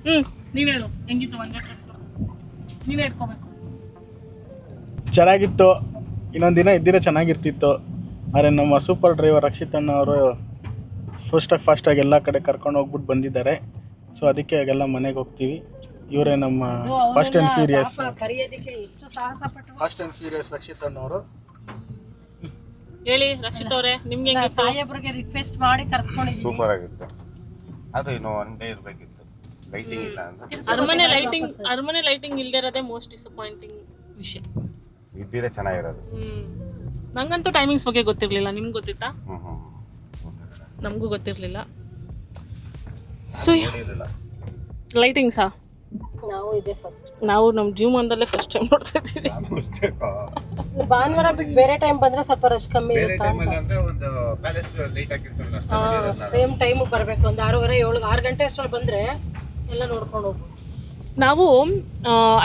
ಹ್ಞೂ ನೀನು ಹೇಳು. ಹೆಂಗಿತ್ತು ಒಂದೇ ಟ್ರಿಪ್ ನೀವೇ ಇಟ್ಕೋಬೇಕು
ಚೆನ್ನಾಗಿತ್ತು. ಇನ್ನೊಂದು ದಿನ ಇದ್ದಿರ ಚೆನ್ನಾಗಿರ್ತಿತ್ತು. ಆದರೆ ನಮ್ಮ ಸೂಪರ್ ಡ್ರೈವರ್ ರಕ್ಷಿತ್ ಅಣ್ಣ ಅವರು ಫಸ್ಟಾಗಿ ಫಾಸ್ಟಾಗಿ ಎಲ್ಲ ಕಡೆ ಕರ್ಕೊಂಡು ಹೋಗ್ಬಿಟ್ಟು ಬಂದಿದ್ದಾರೆ. ಸೊ ಅದಕ್ಕೆ ಆಗೆಲ್ಲ ಮನೆಗೆ ಹೋಗ್ತೀವಿ. ಇವರೇ ನಮ್ಮ fast and furious fast and furious Rakshit ಅಣ್ಣವರು
ಹೇಳಿ ರಕ್ಷಿತ್ ಅವರೇ ನಿಮ್ಗೆ
ಸಾಹೇಬ್ರಿಗೆ ರಿಕ್ವೆಸ್ಟ್ ಮಾಡಿ ಕರ್ಸ್ಕೊಂಡು
ಸೂಪರ್ ಆಗಿತ್ತು. ಅದು ಇನ್ನು ಒನ್ ಡೇ ಇರಬೇಕಿತ್ತು. ಲೈಟಿಂಗ್ ಇಲ್ಲ ಅಂತ.
ಅರಮನೆ ಲೈಟಿಂಗ್ ಅರಮನೆ ಲೈಟಿಂಗ್ ಇಲ್ಲದೆ ಇರೋದೇ ಮೋಸ್ಟ್ ಡಿಸಪಾಯಿಂಟಿಂಗ್ ವಿಷಯ.
ಇದ್ದಿದ್ರೆ ಚೆನ್ನಾಗಿರೋದು.
ಹ್ಮ್. ನಂಗಂತೂ ಟೈಮಿಂಗ್ಸ್ ಬಗ್ಗೆ ಗೊತ್ತಿರಲಿಲ್ಲ ನಿಮ್ಗೆ ಗೊತ್ತಿತ್ತಾ?
ಹ್ಞೂ
ನಮಗೂ ಗೊತ್ತಿರಲಿಲ್ಲ. ಸೊ? ಲೈಟಿಂಗ್ಸಾ
ನಾವು ಇದೆ ಫಸ್ಟ್
ನಾವು ನಮ್ಮ ಜೀವನದಲ್ಲೇ ಫಸ್ಟ್ ಟೈಮ್ ನೋಡ್ತಾ ಇದ್ದೀವಿ.
ಭಾನುವಾರ ಬಿಟ್ಟು ಬೇರೆ ಟೈಮ್ ಬಂದ್ರೆ ಸ್ವಲ್ಪ ರಶ್ ಕಮ್ಮಿ ಇರುತ್ತೆ ಸೇಮ್ ಟೈಮಿಗೆ ಬರಬೇಕು. ಒಂದು ಆರೂವರೆ ಏಳು ಆರು ಗಂಟೆ ಅಷ್ಟರಲ್ಲಿ ಬಂದ್ರೆ ಎಲ್ಲ ನೋಡ್ಕೊಂಡು ಹೋಗ್ಬೋದು.
ನಾವು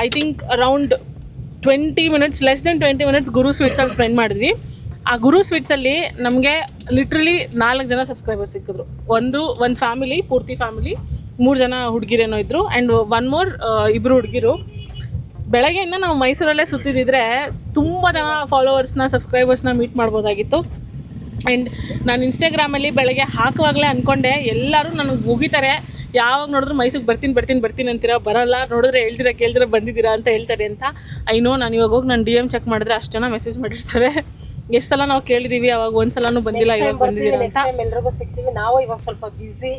I think around twenty minutes less then twenty minutes ಗುರು ಸ್ವೀಟ್ಸಲ್ಲಿ ಸ್ಪೆಂಡ್ ಮಾಡಿದ್ವಿ. ಆ ಗುರು ಸ್ವೀಟ್ಸಲ್ಲಿ ನಮಗೆ ಲಿಟ್ರಲಿ ನಾಲ್ಕು ಜನ ಸಬ್ಸ್ಕ್ರೈಬರ್ ಸಿಕ್ಕಿದ್ರು. ಒಂದು ಒಂದು ಫ್ಯಾಮಿಲಿ ಪೂರ್ತಿ ಫ್ಯಾಮಿಲಿ ಮೂರು ಜನ ಹುಡುಗಿರೇನೋ ಇದ್ದರು ಆ್ಯಂಡ್ ಒನ್ ಮೋರ್ ಇಬ್ಬರು ಹುಡುಗಿರು. ಬೆಳಗ್ಗೆಯಿಂದ ನಾವು ಮೈಸೂರಲ್ಲೇ ಸುತ್ತಿದ್ದಿದ್ರೆ ತುಂಬ ಜನ ಫಾಲೋವರ್ಸ್ನ ಸಬ್ಸ್ಕ್ರೈಬರ್ಸ್ನ ಮೀಟ್ ಮಾಡ್ಬೋದಾಗಿತ್ತು. ಆ್ಯಂಡ್ ನಾನು ಇನ್ಸ್ಟಾಗ್ರಾಮಲ್ಲಿ ಬೆಳಗ್ಗೆ ಹಾಕುವಾಗಲೇ ಅಂದ್ಕೊಂಡೆ ಎಲ್ಲರೂ ನನಗೆ ಮುಗಿತಾರೆ. ಯಾವಾಗ ನೋಡಿದ್ರು ಮೈಸೂರಿಗೆ ಬರ್ತೀನಿ ಬರ್ತೀನಿ ಬರ್ತೀನಿ ಅಂತೀರಾ? ಬರಲ್ಲ. ನೋಡಿದ್ರೆ ಹೇಳ್ತೀರಾ ಕೇಳ್ದಿರ ಬಂದಿದ್ದೀರಾ ಅಂತ ಹೇಳ್ತಾರೆ ಅಂತ. ಐನೋ ನಾನು ಇವಾಗ ಹೋಗಿ ನಾನು ಡಿ ಎಂ ಚೆಕ್ ಮಾಡಿದ್ರೆ ಅಷ್ಟು ಜನ ಮೆಸೇಜ್ ಮಾಡಿರ್ತಾರೆ. ಎಷ್ಟು ಸಲ ನಾವು ಕೇಳಿದ್ದೀವಿ ಅವಾಗ ಒಂದು ಸಲನೂ ಬಂದಿಲ್ಲ ಇವಾಗ ಬಂದಿದ್ದೀರಾ ಅಂತ.
ಎಲ್ರಿಗೂ ಸಿಗ್ತೀವಿ ನಾವು ಇವಾಗ ಸ್ವಲ್ಪ ಬ್ಯುಸಿ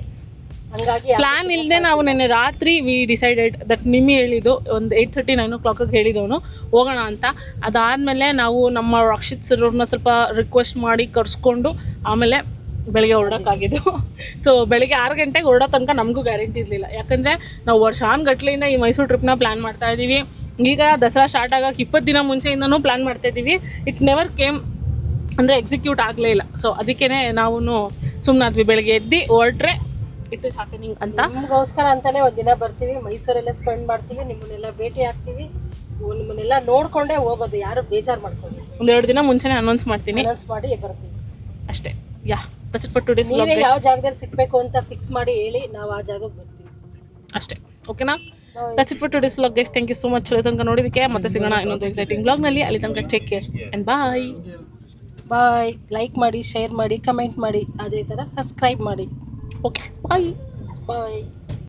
ಹಂಗಾಗಿ
ಪ್ಲಾನ್ ಇಲ್ಲದೆ ನಾವು ನೆನ್ನೆ ರಾತ್ರಿ ವಿ ಡಿಸೈಡೆಡ್ ದಟ್ ನಿಮ್ಮಿ ಹೇಳಿದ್ದು ಒಂದು ಏಯ್ಟ್ ತರ್ಟಿ ನೈನ್ ಓ ಕ್ಲಾಕಿಗೆ ಹೇಳಿದವನು, ಹೋಗೋಣ ಅಂತ. ಅದಾದಮೇಲೆ ನಾವು ನಮ್ಮ ರಕ್ಷಿತ್ ಅವ್ರನ್ನ ಸ್ವಲ್ಪ ರಿಕ್ವೆಸ್ಟ್ ಮಾಡಿ ಕರ್ಸ್ಕೊಂಡು ಆಮೇಲೆ ಬೆಳಗ್ಗೆ ಹೊರಡೋಕ್ಕಾಗಿದ್ದು. ಸೊ ಬೆಳಗ್ಗೆ ಆರು ಗಂಟೆಗೆ ಹೊರಡೋ ತನಕ ನಮಗೂ ಗ್ಯಾರಂಟಿ ಇರಲಿಲ್ಲ. ಯಾಕಂದರೆ ನಾವು ವರ್ಷಾನುಗಟ್ಲೆಯಿಂದ ಈ ಮೈಸೂರು ಟ್ರಿಪ್ನ ಪ್ಲ್ಯಾನ್ ಮಾಡ್ತಾ ಇದ್ದೀವಿ. ಈಗ ದಸರಾ ಸ್ಟಾರ್ಟ್ ಆಗೋಕೆ ಇಪ್ಪತ್ತು ದಿನ ಮುಂಚೆಯಿಂದನೂ ಪ್ಲ್ಯಾನ್ ಮಾಡ್ತಾ ಇದ್ದೀವಿ. ಇಟ್ ನೆವರ್ ಕೇಮ್ ಅಂದರೆ ಎಕ್ಸಿಕ್ಯೂಟ್ ಆಗಲೇ ಇಲ್ಲ. ಸೊ ಅದಕ್ಕೇ ನಾವು ಸುಮ್ಮನಾದ್ವಿ ಬೆಳಗ್ಗೆ ಎದ್ದು ಹೊರಟ್ರೆ ಇಟ್ ಇಸ್ ಹ್ಯಾಪನಿಂಗ್ ಅಂತ?
ನಿಮ್ಗೋಸ್ಕರ ಅಂತಾನೆ ಒಂದ್ ದಿನ ಬರ್ತೀವಿ ಮೈಸೂರಲ್ಲೇ ಸ್ಪೆಂಡ್ ಮಾಡ್ತೀವಿ ನಿಮ್ಮನ್ನೆಲ್ಲ ಭೇಟಿ ಆಗ್ತೀವಿ. ನಿಮ್ಮನ್ನೆಲ್ಲ ನೋಡ್ಕೊಂಡೇ ಹೋಗೋದು ಯಾರು ಬೇಜಾರು ಮಾಡ್ಕೊಂಡು
ಒಂದೆರಡು ದಿನ ಮುಂಚೆನೆ ಅನೌನ್ಸ್ ಮಾಡ್ತೀನಿ.
ಅನೌನ್ಸ್ ಮಾಡಿ ಬರ್ತೀವಿ.
ಅಷ್ಟೇ. Yeah that's it for today's
ನೀವೇ ಯಾವ ಜಾಗದಲ್ಲಿ ಸಿಗ್ಬೇಕು ಅಂತ ಫಿಕ್ಸ್ ಮಾಡಿ ಹೇಳಿ ನಾವು ಆ ಜಾಗಕ್ಕೆ ಬರ್ತೀವಿ.
ಅಷ್ಟೇ. ಓಕೆನಾ that's it for today's vlog guys thank you so much ಅಲ್ಲಿ ತನಕ ನೋಡಿದಕ್ಕೆ ಮತ್ತೆ ಸಿಗೋಣ ಇನ್ನೊಂದು ಎಕ್ಸೈಟಿಂಗ್ ವ್ಲಾಗ್ನಲ್ಲಿ ಅಲ್ಲಿ ತನಕ take care and bye
bye like ಮಾಡಿ ಶೇರ್ ಮಾಡಿ ಕಮೆಂಟ್ ಮಾಡಿ ಅದೇ ಥರ ಸಬ್ಸ್ಕ್ರೈಬ್ ಮಾಡಿ.
ಓಕೆ ಬಾಯ್
ಬಾಯ್